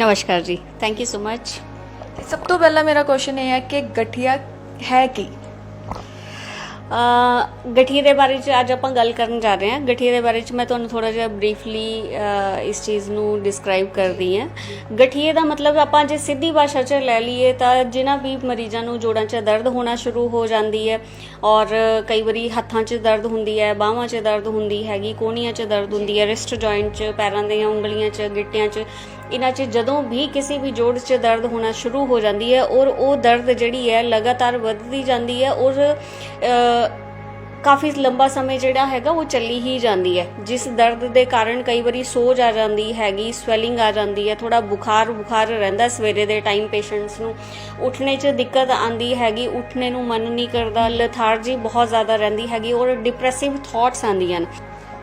ਨਮਸਕਾਰ ਜੀ thank you so much ਸਭ ਤੋਂ ਪਹਿਲਾਂ ਮੇਰਾ ਕੁਐਸਚਨ ਇਹ ਹੈ ਕਿ ਗਠੀਆ ਹੈ ਕੀ? ਗਠੀਏ ਦੇ ਬਾਰੇ ਚ ਅੱਜ ਆਪਾਂ ਗੱਲ ਕਰਨ ਜਾ ਰਹੇ ਹਾਂ। ਗਠੀਏ ਦੇ ਬਾਰੇ ਚ ਮੈਂ ਤੁਹਾਨੂੰ ਥੋੜਾ ਜਿਹਾ ਬਰੀਫਲੀ ਇਸ ਚੀਜ਼ ਨੂੰ ਡਿਸਕ੍ਰਾਈਬ ਕਰਦੀ ਹਾਂ। ਗਠੀਏ ਦਾ ਮਤਲਬ ਆਪਾਂ ਜੇ ਸਿੱਧੀ ਭਾਸ਼ਾ ਚ ਲੈ ਲਈਏ ਤਾਂ ਜਿਨ੍ਹਾਂ ਵੀ ਮਰੀਜ਼ਾਂ ਨੂੰ ਜੋੜਾਂ 'ਚ ਦਰਦ ਹੋਣਾ ਸ਼ੁਰੂ ਹੋ ਜਾਂਦੀ ਹੈ ਔਰ ਕਈ ਵਾਰੀ ਹੱਥਾਂ 'ਚ ਦਰਦ ਹੁੰਦੀ ਹੈ ਬਾਹਾਂ 'ਚ ਦਰਦ ਹੁੰਦੀ ਹੈਗੀ ਕੋਹਣੀਆਂ 'ਚ ਦਰਦ ਹੁੰਦੀ ਹੈ ਰਿਸਟ ਜੁਆਇੰਟ 'ਚ ਪੈਰਾਂ ਦੀਆਂ ਉਂਗਲੀਆਂ 'ਚ ਗਿੱਟਿਆਂ 'ਚ ਇਹਨਾਂ 'ਚ ਜਦੋਂ ਵੀ ਕਿਸੇ ਵੀ ਜੋੜ 'ਚ ਦਰਦ ਹੋਣਾ ਸ਼ੁਰੂ ਹੋ ਜਾਂਦੀ ਹੈ ਔਰ ਉਹ ਦਰਦ ਜਿਹੜੀ ਹੈ ਲਗਾਤਾਰ ਵੱਧਦੀ ਜਾਂਦੀ ਹੈ ਔਰ ਕਾਫੀ ਲੰਬਾ ਸਮੇਂ ਜਿਹੜਾ ਹੈਗਾ ਉਹ ਚੱਲੀ ਹੀ ਜਾਂਦੀ ਹੈ। ਜਿਸ ਦਰਦ ਦੇ ਕਾਰਨ ਕਈ ਵਾਰੀ ਸੋਜ ਆ ਜਾਂਦੀ ਹੈਗੀ, ਸਵੈਲਿੰਗ ਆ ਜਾਂਦੀ ਹੈ ਥੋੜਾ ਬੁਖਾਰ ਬੁਖਾਰ ਰਹਿੰਦਾ ਸਵੇਰੇ ਦੇ ਟਾਈਮ ਪੇਸ਼ੈਂਟਸ ਨੂੰ। ਉੱਠਣੇ 'ਚ ਦਿੱਕਤ ਆਂਦੀ ਹੈਗੀ, ਉੱਠਣੇ ਨੂੰ ਮਨ ਨਹੀਂ ਕਰਦਾ ਲਥਾਰਜੀ ਬਹੁਤ ਜ਼ਿਆਦਾ ਰਹਿੰਦੀ ਹੈਗੀ ਔਰ ਡਿਪਰੈਸਿਵ ਥਾਟਸ ਆਂਦੀਆਂ ਨੇ।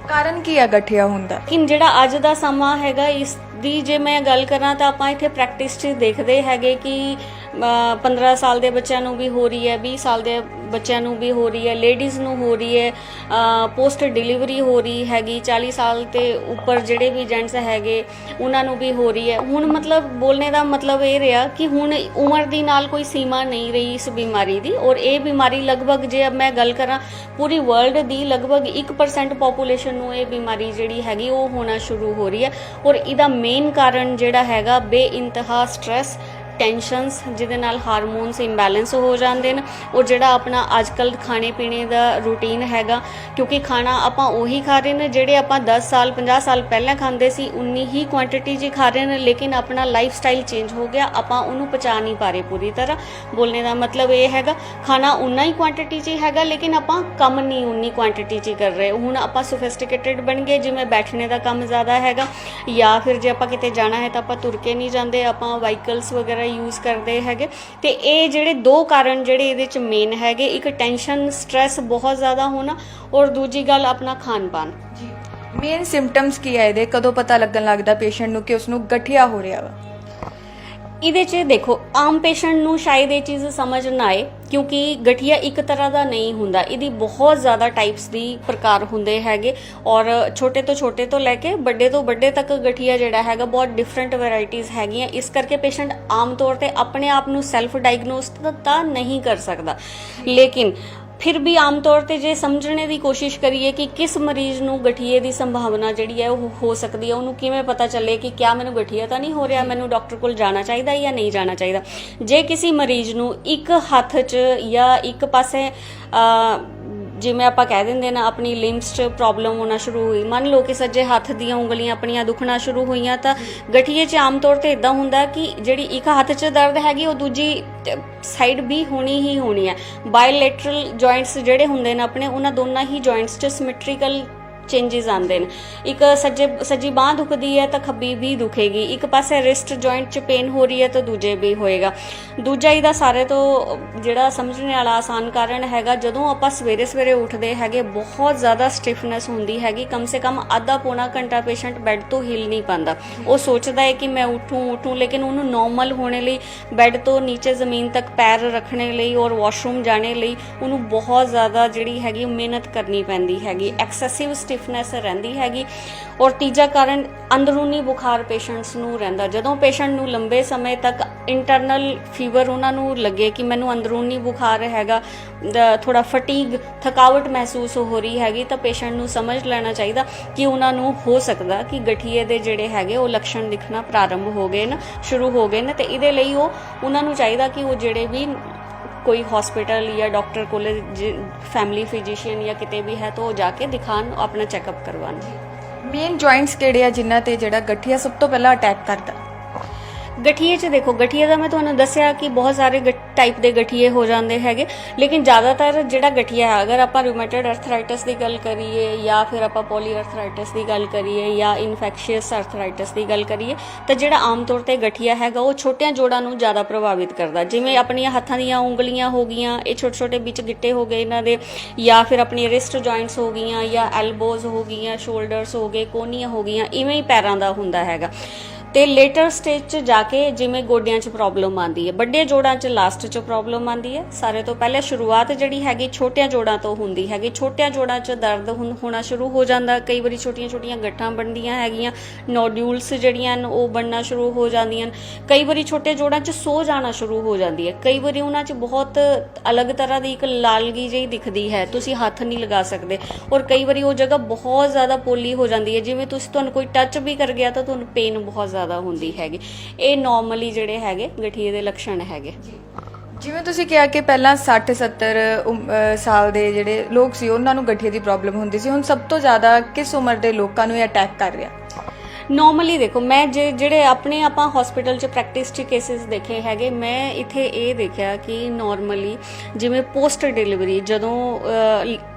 ਕਾਰਨ ਕੀ ਹੈ ਗਠੀਆ ਹੁੰਦਾ ਲੇਕਿਨ ਜਿਹੜਾ ਅੱਜ ਦਾ ਸਮਾਂ ਹੈਗਾ, ਇਸ ਦੀ ਜੇ ਮੈਂ ਗੱਲ ਕਰਾਂ ਤਾਂ ਆਪਾਂ ਇੱਥੇ ਪ੍ਰੈਕਟਿਸ 'ਚ ਦੇਖਦੇ ਹੈਗੇ ਕਿ 15 ਸਾਲ ਦੇ ਬੱਚਿਆਂ ਨੂੰ ਵੀ ਹੋ ਰਹੀ ਹੈ 20 ਸਾਲ ਦੇ ਬੱਚਿਆਂ ਨੂੰ ਵੀ ਹੋ ਰਹੀ ਹੈ ਲੇਡੀਜ਼ ਨੂੰ ਹੋ ਰਹੀ ਹੈ ਪੋਸਟ ਡਿਲੀਵਰੀ ਹੋ ਰਹੀ ਹੈਗੀ 40 ਸਾਲ ਤੇ ਉੱਪਰ ਜਿਹੜੇ ਵੀ ਜੈਂਟਸ ਹੈਗੇ, ਉਹਨਾਂ ਨੂੰ ਵੀ ਹੋ ਰਹੀ ਹੈ। ਹੁਣ ਮਤਲਬ ਬੋਲਣੇ ਦਾ ਮਤਲਬ ਇਹ ਰਿਹਾ ਕਿ ਹੁਣ ਉਮਰ ਦੀ ਨਾਲ ਕੋਈ ਸੀਮਾ ਨਹੀਂ ਰਹੀ ਇਸ ਬਿਮਾਰੀ ਦੀ ਔਰ ਇਹ ਬਿਮਾਰੀ ਲਗਭਗ ਜੇ ਮੈਂ ਗੱਲ ਕਰਾਂ ਪੂਰੀ ਵਰਲਡ ਦੀ ਲਗਭਗ 1% ਪੋਪੂਲੇਸ਼ਨ ਨੂੰ ਇਹ ਬਿਮਾਰੀ ਜਿਹੜੀ ਹੈਗੀ ਉਹ ਹੋਣਾ ਸ਼ੁਰੂ ਹੋ ਰਹੀ ਹੈ ਔਰ ਇਹਦਾ ਮੇਨ ਕਾਰਨ ਜਿਹੜਾ ਹੈਗਾ ਬੇਇੰਤਹਾ ਸਟ्रेस ਟੈਨਸ਼ਨਸ ਜਿਹਦੇ ਨਾਲ ਹਾਰਮੋਨਸ ਇੰਬੈਲੈਂਸ ਹੋ ਜਾਂਦੇ ਨੇ। ਔਰ ਜਿਹੜਾ ਆਪਣਾ ਅੱਜ ਅੱਜਕੱਲ ਖਾਣੇ ਪੀਣੇ ਦਾ ਰੂਟੀਨ ਹੈਗਾ, ਕਿਉਂਕਿ ਖਾਣਾ ਆਪਾਂ ਉਹੀ ਖਾ ਰਹੇ ਨੇ ਜਿਹੜੇ ਆਪਾਂ 10 ਸਾਲ 50 ਸਾਲ ਪਹਿਲਾਂ ਖਾਂਦੇ ਸੀ, ਉਨੀ ਹੀ ਕੁਆਂਟੀਟੀ 'ਚ ਖਾ ਰਹੇ ਨੇ, ਲੇਕਿਨ ਆਪਣਾ ਲਾਈਫ ਸਟਾਈਲ ਚੇਂਜ ਹੋ ਗਿਆ, ਆਪਾਂ ਉਹਨੂੰ ਪਚਾ ਨਹੀਂ ਪਾ ਰਹੇ ਪੂਰੀ ਤਰ੍ਹਾਂ। ਬੋਲਣੇ ਦਾ ਮਤਲਬ ਇਹ ਹੈਗਾ, ਖਾਣਾ ਉਨਾ ਹੀ ਕੁਆਂਟੀਟੀ 'ਚ ਹੀ ਹੈਗਾ, ਲੇਕਿਨ ਆਪਾਂ ਕੰਮ ਨਹੀਂ ਉਨੀ ਕੁਆਂਟੀਟੀ 'ਚ ਹੀ ਕਰ ਰਹੇ। ਹੁਣ ਆਪਾਂ ਸੋਫਿਸਟੀਕੇਟਿਡ ਬਣ ਗਏ, ਜਿਵੇਂ ਬੈਠਣੇ ਦਾ ਕੰਮ ਜ਼ਿਆਦਾ ਹੈਗਾ, ਜਾਂ ਫਿਰ ਜੇ ਆਪਾਂ ਕਿਤੇ ਜਾਣਾ ਹੈ ਤਾਂ ਆਪਾਂ ਤੁਰ ਕੇ ਨਹੀਂ ਜਾਂਦੇ, ਆਪਾਂ ਵਾਹੀਕਲਸ ਵਗੈਰਾ ਯੂਜ਼ ਕਰਦੇ ਹੈਗੇ। ਤੇ ਇਹ ਜਿਹੜੇ ਦੋ ਕਾਰਨ ਜਿਹੜੇ ਇਹਦੇ ਚ ਮੇਨ ਹੈਗੇ, ਇੱਕ ਟੈਨਸ਼ਨ ਸਟ्रेस ਬਹੁਤ ਜ਼ਿਆਦਾ ਹੋਣਾ ਔਰ ਦੂਜੀ ਗੱਲ ਆਪਣਾ ਖਾਣ ਪਾਨ ਜੀ। ਮੇਨ ਸਿੰਪਟਮਸ ਕੀ ਹੈ ਇਹਦੇ? ਕਦੋਂ ਪਤਾ ਲੱਗਣ ਲੱਗਦਾ ਪੇਸ਼ੈਂਟ ਨੂੰ ਕਿ ਉਸ ਨੂੰ ਗਠੀਆ ਹੋ ਰਿਹਾ ਵਾ? ਇਹਦੇ 'ਚ ਦੇਖੋ, ਆਮ ਪੇਸ਼ੈਂਟ ਨੂੰ ਸ਼ਾਇਦ ਇਹ ਚੀਜ਼ ਸਮਝ ਨਾ ਆਏ, ਕਿਉਂਕਿ ਗਠੀਆ ਇੱਕ ਤਰ੍ਹਾਂ ਦਾ ਨਹੀਂ ਹੁੰਦਾ। ਇਹਦੀ ਬਹੁਤ ਜ਼ਿਆਦਾ ਟਾਈਪਸ ਦੀ ਪ੍ਰਕਾਰ ਹੁੰਦੇ ਹੈਗੇ ਔਰ ਛੋਟੇ ਤੋਂ ਛੋਟੇ ਤੋਂ ਲੈ ਕੇ ਵੱਡੇ ਤੋਂ ਵੱਡੇ ਤੱਕ ਗਠੀਆ ਜਿਹੜਾ ਹੈਗਾ, ਬਹੁਤ ਡਿਫਰੈਂਟ ਵੈਰਾਈਟੀਆਂ ਹੈਗੀਆਂ। ਇਸ ਕਰਕੇ ਪੇਸ਼ੈਂਟ ਆਮ ਤੌਰ ਤੇ ਆਪਣੇ ਆਪ ਨੂੰ ਸੈਲਫ ਡਾਇਗਨੋਸ ਤਾਂ ਨਹੀਂ ਕਰ ਸਕਦਾ। ਲੇਕਿਨ ਫਿਰ ਵੀ ਆਮ ਤੌਰ ਤੇ ਜੇ ਸਮਝਣੇ ਦੀ ਕੋਸ਼ਿਸ਼ ਕਰੀਏ ਕਿ ਕਿਸ ਮਰੀਜ਼ ਨੂੰ ਗਠੀਏ ਦੀ ਸੰਭਾਵਨਾ ਜਿਹੜੀ ਹੈ ਉਹ ਹੋ ਸਕਦੀ ਹੈ, ਉਹਨੂੰ ਕਿਵੇਂ ਪਤਾ ਚੱਲੇ ਕਿ ਕਿਆ ਮੈਨੂੰ ਗਠੀਆ ਤਾਂ ਨਹੀਂ ਹੋ ਰਿਹਾ, ਮੈਨੂੰ ਡਾਕਟਰ ਕੋਲ ਜਾਣਾ ਚਾਹੀਦਾ ਜਾਂ ਨਹੀਂ ਜਾਣਾ ਚਾਹੀਦਾ। ਜੇ ਕਿਸੇ ਮਰੀਜ਼ ਨੂੰ ਇੱਕ ਹੱਥ 'ਚ ਜਾਂ ਇੱਕ ਪਾਸੇ ਜਿਵੇਂ ਆਪਾਂ ਕਹਿ ਦਿੰਦੇ ਨਾ, ਆਪਣੀ ਲਿੰਬਸ 'ਚ ਪ੍ਰੋਬਲਮ ਹੋਣਾ ਸ਼ੁਰੂ ਹੋਈ। ਮੰਨ ਲਓ ਕਿ ਸੱਜੇ ਹੱਥ ਦੀਆਂ ਉਂਗਲੀਆਂ ਆਪਣੀਆਂ ਦੁਖਣਾ ਸ਼ੁਰੂ ਹੋਈਆਂ, ਤਾਂ ਗਠੀਏ 'ਚ ਆਮ ਤੌਰ ਤੇ ਇਦਾਂ ਹੁੰਦਾ ਕਿ ਜਿਹੜੀ ਇੱਕ ਹੱਥ 'ਚ ਦਰਦ ਹੈਗੀ, ਉਹ ਦੂਜੀ ਸਾਈਡ ਵੀ ਹੋਣੀ ਹੀ ਹੋਣੀ ਹੈ। ਬਾਇਲੇਟਰਲ ਜੁਆਇੰਟਸ ਜਿਹੜੇ ਹੁੰਦੇ ਨੇ ਆਪਣੇ, ਉਹਨਾਂ ਦੋਨਾਂ ਹੀ ਜੁਆਇੰਟਸ 'ਚ ਸਿਮੈਟ੍ਰੀਕਲ ਚੇਂजेस ਆਉਂਦੇ ਨੇ। ਇੱਕ ਸੱਜੇ, ਸੱਜੀ ਬਾਹ ਦੁਖਦੀ ਹੈ ਤਾਂ ਖੱਬੀ ਵੀ ਦੁਖੇਗੀ। ਇੱਕ ਪਾਸੇ ਰਿਸਟ ਜੁਆਇੰਟ 'ਚ ਪੇਨ ਹੋ ਰਹੀ ਹੈ ਤਾਂ ਦੂਜੇ ਵੀ ਹੋਏਗਾ। ਦੂਜਾ ਇਹਦਾ ਸਾਰੇ ਤੋਂ, ਜਿਹੜਾ ਸਮਝਣ ਵਾਲਾ ਆਸਾਨ ਕਾਰਨ ਹੈਗਾ, ਜਦੋਂ ਆਪਾਂ ਸਵੇਰੇ ਸਵੇਰੇ ਉੱਠਦੇ ਹੈਗੇ, ਬਹੁਤ ਜ਼ਿਆਦਾ ਸਟਿਫਨੈਸ ਹੁੰਦੀ ਹੈਗੀ। ਕਮ ਸੇ ਕਮ ਅੱਧਾ ਪੌਣਾ ਘੰਟਾ ਪੇਸ਼ੈਂਟ ਬੈੱਡ ਤੋਂ ਹਿਲ ਨਹੀਂ ਪਾਉਂਦਾ। ਉਹ ਸੋਚਦਾ ਹੈ ਕਿ ਮੈਂ ਉੱਠੂੰ ਉੱਠੂੰ, ਲੇਕਿਨ ਉਹਨੂੰ ਨਾਰਮਲ ਹੋਣੇ ਲਈ ਬੈੱਡ ਤੋਂ ਨੀਚੇ ਜ਼ਮੀਨ ਤੱਕ ਪੈਰ ਰੱਖਣੇ ਲਈ ਔਰ ਵਾਸ਼ਰੂਮ ਜਾਣੇ ਲਈ ਉਹਨੂੰ ਬਹੁਤ ਜ਼ਿਆਦਾ ਜਿਹੜੀ ਹੈਗੀ, ਉਹ ਮਿਹਨਤ ਕਰਨੀ ਪੈਂਦੀ ਹੈਗੀ। ਐਕਸੈਸਿਵ ਸਟਿਫਨੈਸ ਰਹਿੰਦੀ ਹੈਗੀ ਔਰ ਤੀਜਾ ਕਾਰਨ ਅੰਦਰੂਨੀ ਬੁਖਾਰ ਪੇਸ਼ੈਂਟਸ ਨੂੰ ਰਹਿੰਦਾ। ਜਦੋਂ ਪੇਸ਼ੈਂਟ ਨੂੰ ਲੰਬੇ ਸਮੇਂ ਤੱਕ ਇੰਟਰਨਲ ਫੀਵਰ ਉਹਨਾਂ ਨੂੰ ਲੱਗੇ ਕਿ ਮੈਨੂੰ ਅੰਦਰੂਨੀ ਬੁਖਾਰ ਹੈਗਾ ਥੋੜਾ ਫਟੀਗ ਥਕਾਵਟ ਮਹਿਸੂਸ ਹੋ ਰਹੀ ਹੈਗੀ, ਤਾਂ ਪੇਸ਼ੈਂਟ ਨੂੰ ਸਮਝ ਲੈਣਾ ਚਾਹੀਦਾ ਕਿ ਉਹਨਾਂ ਨੂੰ ਹੋ ਸਕਦਾ ਕਿ ਗਠੀਏ ਦੇ ਜਿਹੜੇ ਹੈਗੇ ਉਹ ਲੱਛਣ ਦਿਖਣਾ ਪ੍ਰਾਰੰਭ ਹੋ ਗਏ ਨੇ, ਸ਼ੁਰੂ ਹੋ ਗਏ ਨੇ ਤੇ ਇਹਦੇ ਲਈ ਉਹ ਉਹਨਾਂ ਨੂੰ ਚਾਹੀਦਾ ਕਿ ਉਹ ਜਿਹੜੇ ਵੀ ਕੋਈ ਹਸਪੀਟਲ ਜਾਂ ਡਾਕਟਰ ਕੋਲੇ ਫੈਮਿਲੀ ਫਿਜ਼ੀਸ਼ੀਅਨ ਜਾਂ ਕਿਤੇ ਵੀ ਹੈ ਤਾਂ ਉਹ ਜਾ ਕੇ ਦਿਖਾਣ, ਆਪਣਾ ਚੈੱਕਅਪ ਕਰਵਾਉਣ ਮੇਨ ਜੁਆਇੰਟਸ ਕਿਹੜੇ ਆ ਜਿਨ੍ਹਾਂ ਤੇ ਜਿਹੜਾ ਗਠੀਆ ਸਭ ਤੋਂ ਪਹਿਲਾਂ ਅਟੈਕ ਕਰਦਾ? ਗਠੀਏ 'ਚ ਦੇਖੋ, ਗਠੀਏ ਦਾ ਮੈਂ ਤੁਹਾਨੂੰ ਦੱਸਿਆ ਕਿ ਬਹੁਤ ਸਾਰੇ ਟਾਈਪ ਦੇ ਗਠੀਏ ਹੋ ਜਾਂਦੇ ਹੈਗੇ। ਲੇਕਿਨ ਜ਼ਿਆਦਾਤਰ ਜਿਹੜਾ ਗਠੀਆ ਹੈ, ਅਗਰ ਆਪਾਂ ਰੂਮੇਟਡ ਅਰਥਰਾਈਟਿਸ ਦੀ ਗੱਲ ਕਰੀਏ ਜਾਂ ਫਿਰ ਆਪਾਂ ਪੋਲੀਅਰਥਰਾਈਟਿਸ ਦੀ ਗੱਲ ਕਰੀਏ ਜਾਂ ਇਨਫੈਕਸ਼ੀਅਸ ਅਰਥਰਾਈਟਿਸ ਦੀ ਗੱਲ ਕਰੀਏ, ਤਾਂ ਜਿਹੜਾ ਆਮ ਤੌਰ ਤੇ ਗਠੀਆ ਹੈਗਾ, ਉਹ ਛੋਟੀਆਂ ਜੋੜਾਂ ਨੂੰ ਜ਼ਿਆਦਾ ਪ੍ਰਭਾਵਿਤ ਕਰਦਾ। ਜਿਵੇਂ ਆਪਣੀਆਂ ਹੱਥਾਂ ਦੀਆਂ ਉਂਗਲੀਆਂ ਹੋ ਗਈਆਂ, ਇਹ ਛੋਟੇ ਛੋਟੇ ਵਿੱਚ ਗਿੱਟੇ ਹੋ ਗਏ ਇਹਨਾਂ ਦੇ, ਜਾਂ ਫਿਰ ਆਪਣੀ ਰਿਸਟ ਜੁਆਇੰਟਸ ਹੋ ਗਈਆਂ ਜਾਂ ਐਲਬੋਜ਼ ਹੋ ਗਈਆਂ ਸ਼ੋਲਡਰਸ ਹੋ ਗਏ, ਕੋਨੀਆਂ ਹੋ ਗਈਆਂ, ਇਵੇਂ ਹੀ ਪੈਰਾਂ ਦਾ ਹੁੰਦਾ ਹੈਗਾ। ਤੇ ਲੇਟਰ ਸਟੇਜ 'ਚ ਜਾ ਕੇ ਜਿਵੇਂ ਗੋਡਿਆਂ 'ਚ ਪ੍ਰੋਬਲਮ ਆਂਦੀ ਹੈ, ਵੱਡੇ ਜੋੜਾਂ 'ਚ ਲਾਸਟ 'ਚ ਪ੍ਰੋਬਲਮ ਆਂਦੀ ਹੈ। ਸਾਰੇ ਤੋਂ ਪਹਿਲੇ ਸ਼ੁਰੂਆਤ ਜਿਹੜੀ ਹੈਗੀ ਛੋਟਿਆਂ ਜੋੜਾਂ ਤੋਂ ਹੁੰਦੀ ਹੈਗੀ। ਛੋਟਿਆਂ ਜੋੜਾਂ 'ਚ ਦਰਦ ਹੁਣ- ਹੋਣਾ ਸ਼ੁਰੂ ਹੋ ਜਾਂਦਾ, ਕਈ ਵਾਰੀ ਛੋਟੀਆਂ-ਛੋਟੀਆਂ ਗੱਠਾਂ ਬਣਦੀਆਂ ਹੈਗੀਆਂ ਨੋਡਿਊਲਸ ਜਿਹੜੀਆਂ ਹਨ ਉਹ ਬਣਨਾ ਸ਼ੁਰੂ ਹੋ ਜਾਂਦੀਆਂ ਹਨ। ਕਈ ਵਾਰੀ ਛੋਟੇ ਜੋੜਾਂ 'ਚ ਸੋ ਜਾਣਾ ਸ਼ੁਰੂ ਹੋ ਜਾਂਦੀ ਹੈ। ਕਈ ਵਾਰੀ ਉਹਨਾਂ 'ਚ ਬਹੁਤ ਅਲੱਗ ਤਰ੍ਹਾਂ ਦੀ ਇੱਕ ਲਾਲਗੀ ਜਿਹੀ ਦਿਖਦੀ ਹੈ, ਤੁਸੀਂ ਹੱਥ ਨਹੀਂ ਲਗਾ ਸਕਦੇ। ਔਰ ਕਈ ਵਾਰੀ ਉਹ ਜਗ੍ਹਾ ਬਹੁਤ ਜ਼ਿਆਦਾ ਪੋਲੀ ਹੋ ਜਾਂਦੀ ਹੈ, ਜਿਵੇਂ ਤੁਸੀਂ ਤੁਹਾਨੂੰ ਕੋਈ ਟੱਚ ਵੀ ਕਰ ਗਿਆ ਤਾਂ ਤੁਹਾਨੂੰ ਪੇਨ ਬਹੁਤ ਜ਼ਿਆਦਾ ਹੁੰਦੀ ਹੈਗੀ। ਇਹ ਨਾਰਮਲੀ ਜਿਹੜੇ ਹੈਗੇ, ਗਠੀਏ ਦੇ ਲੱਛਣ ਹੈਗੇ। ਜਿਵੇਂ ਤੁਸੀਂ ਕਿਹਾ ਕਿ ਪਹਿਲਾਂ 60 70 ਸਾਲ ਦੇ ਜਿਹੜੇ ਲੋਕ ਸੀ, ਉਹਨਾਂ ਨੂੰ ਗਠੀਏ ਦੀ ਪ੍ਰੋਬਲਮ ਹੁੰਦੀ ਸੀ। ਹੁਣ ਸਭ ਤੋਂ ਜ਼ਿਆਦਾ ਕਿਸ ਉਮਰ ਦੇ ਲੋਕਾਂ ਨੂੰ ਇਹ ਅਟੈਕ ਕਰ ਰਿਹਾ? ਨਾਰਮਲੀ ਦੇਖੋ, ਮੈਂ ਜੇ ਜਿਹੜੇ ਆਪਣੇ ਆਪਾਂ ਹਸਪੀਟਲ 'ਚ ਪ੍ਰੈਕਟਿਸ 'ਚ ਕੇਸਿਸ ਦੇਖੇ ਹੈਗੇ, ਮੈਂ ਇੱਥੇ ਇਹ ਦੇਖਿਆ ਕਿ ਨਾਰਮਲੀ ਜਿਵੇਂ ਪੋਸਟ ਡਿਲੀਵਰੀ ਜਦੋਂ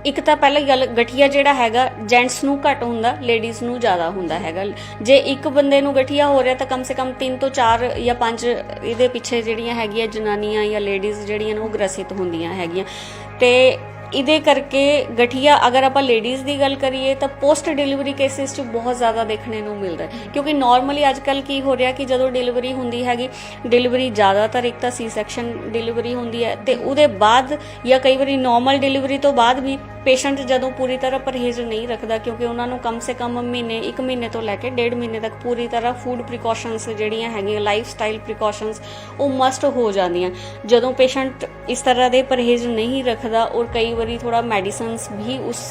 ਇੱਕ ਤਾਂ ਪਹਿਲਾਂ ਗੱਲ ਗਠੀਆ ਜਿਹੜਾ ਹੈਗਾ ਜੈਂਟਸ ਨੂੰ ਘੱਟ ਹੁੰਦਾ ਲੇਡੀਜ਼ ਨੂੰ ਜ਼ਿਆਦਾ ਹੁੰਦਾ ਹੈਗਾ। ਜੇ ਇੱਕ ਬੰਦੇ ਨੂੰ ਗਠੀਆ ਹੋ ਰਿਹਾ ਤਾਂ ਕਮ ਸੇ ਕਮ 3 ਤੋਂ 4 ਜਾਂ 5 ਇਹਦੇ ਪਿੱਛੇ ਜਿਹੜੀਆਂ ਹੈਗੀਆਂ ਜਨਾਨੀਆਂ ਜਾਂ ਲੇਡੀਜ਼ ਜਿਹੜੀਆਂ ਨੇ ਉਹ ਗ੍ਰਸਿਤ ਹੁੰਦੀਆਂ ਹੈਗੀਆਂ। ਤੇ ਇਹਦੇ ਕਰਕੇ ਗਠੀਆ, ਅਗਰ ਆਪਾਂ ਲੇਡੀਜ਼ ਦੀ ਗੱਲ ਕਰੀਏ, ਤਾਂ ਪੋਸਟ ਡਿਲੀਵਰੀ ਕੇਸਿਸ 'ਚ ਬਹੁਤ ਜ਼ਿਆਦਾ ਦੇਖਣੇ ਨੂੰ ਮਿਲਦਾ ਹੈ ਕਿਉਂਕਿ ਨਾਰਮਲੀ ਅੱਜਕੱਲ ਕੀ ਹੋ ਰਿਹਾ ਕਿ ਜਦੋਂ ਡਿਲੀਵਰੀ ਹੁੰਦੀ ਹੈਗੀ ਡਿਲੀਵਰੀ ਜ਼ਿਆਦਾਤਰ ਇੱਕ ਤਾਂ ਸੀ ਸੈਕਸ਼ਨ ਡਿਲੀਵਰੀ ਹੁੰਦੀ ਹੈ, ਤੇ ਉਹਦੇ ਬਾਅਦ ਜਾਂ ਕਈ ਵਾਰੀ ਨਾਰਮਲ ਡਿਲੀਵਰੀ ਤੋਂ ਬਾਅਦ ਵੀ ਪੇਸ਼ੈਂਟ ਜਦੋਂ ਪੂਰੀ ਤਰ੍ਹਾਂ ਪਰਹੇਜ਼ ਨਹੀਂ ਰੱਖਦਾ ਕਿਉਂਕਿ ਉਹਨਾਂ ਨੂੰ ਕਮ ਸੇ ਕਮ ਮਹੀਨੇ 1 ਮਹੀਨੇ ਤੋਂ ਲੈ ਕੇ ਡੇਢ ਮਹੀਨੇ ਤੱਕ ਪੂਰੀ ਤਰ੍ਹਾਂ ਫੂਡ ਪ੍ਰੀਕਾਸ਼ਨਸ ਜਿਹੜੀਆਂ ਹੈਗੀਆਂ ਲਾਈਫ ਸਟਾਈਲ ਪ੍ਰੀਕਾਸ਼ਨਸ ਉਹ ਮਸਟ ਹੋ ਜਾਂਦੀਆਂ। ਜਦੋਂ ਪੇਸ਼ੈਂਟ ਇਸ ਤਰ੍ਹਾਂ ਦੇ ਪਰਹੇਜ਼ ਨਹੀਂ ਰੱਖਦਾ ਔਰ ਕਈ ਵਾਰੀ ਥੋੜਾ ਮੈਡੀਸਿਨਸ ਵੀ ਉਸ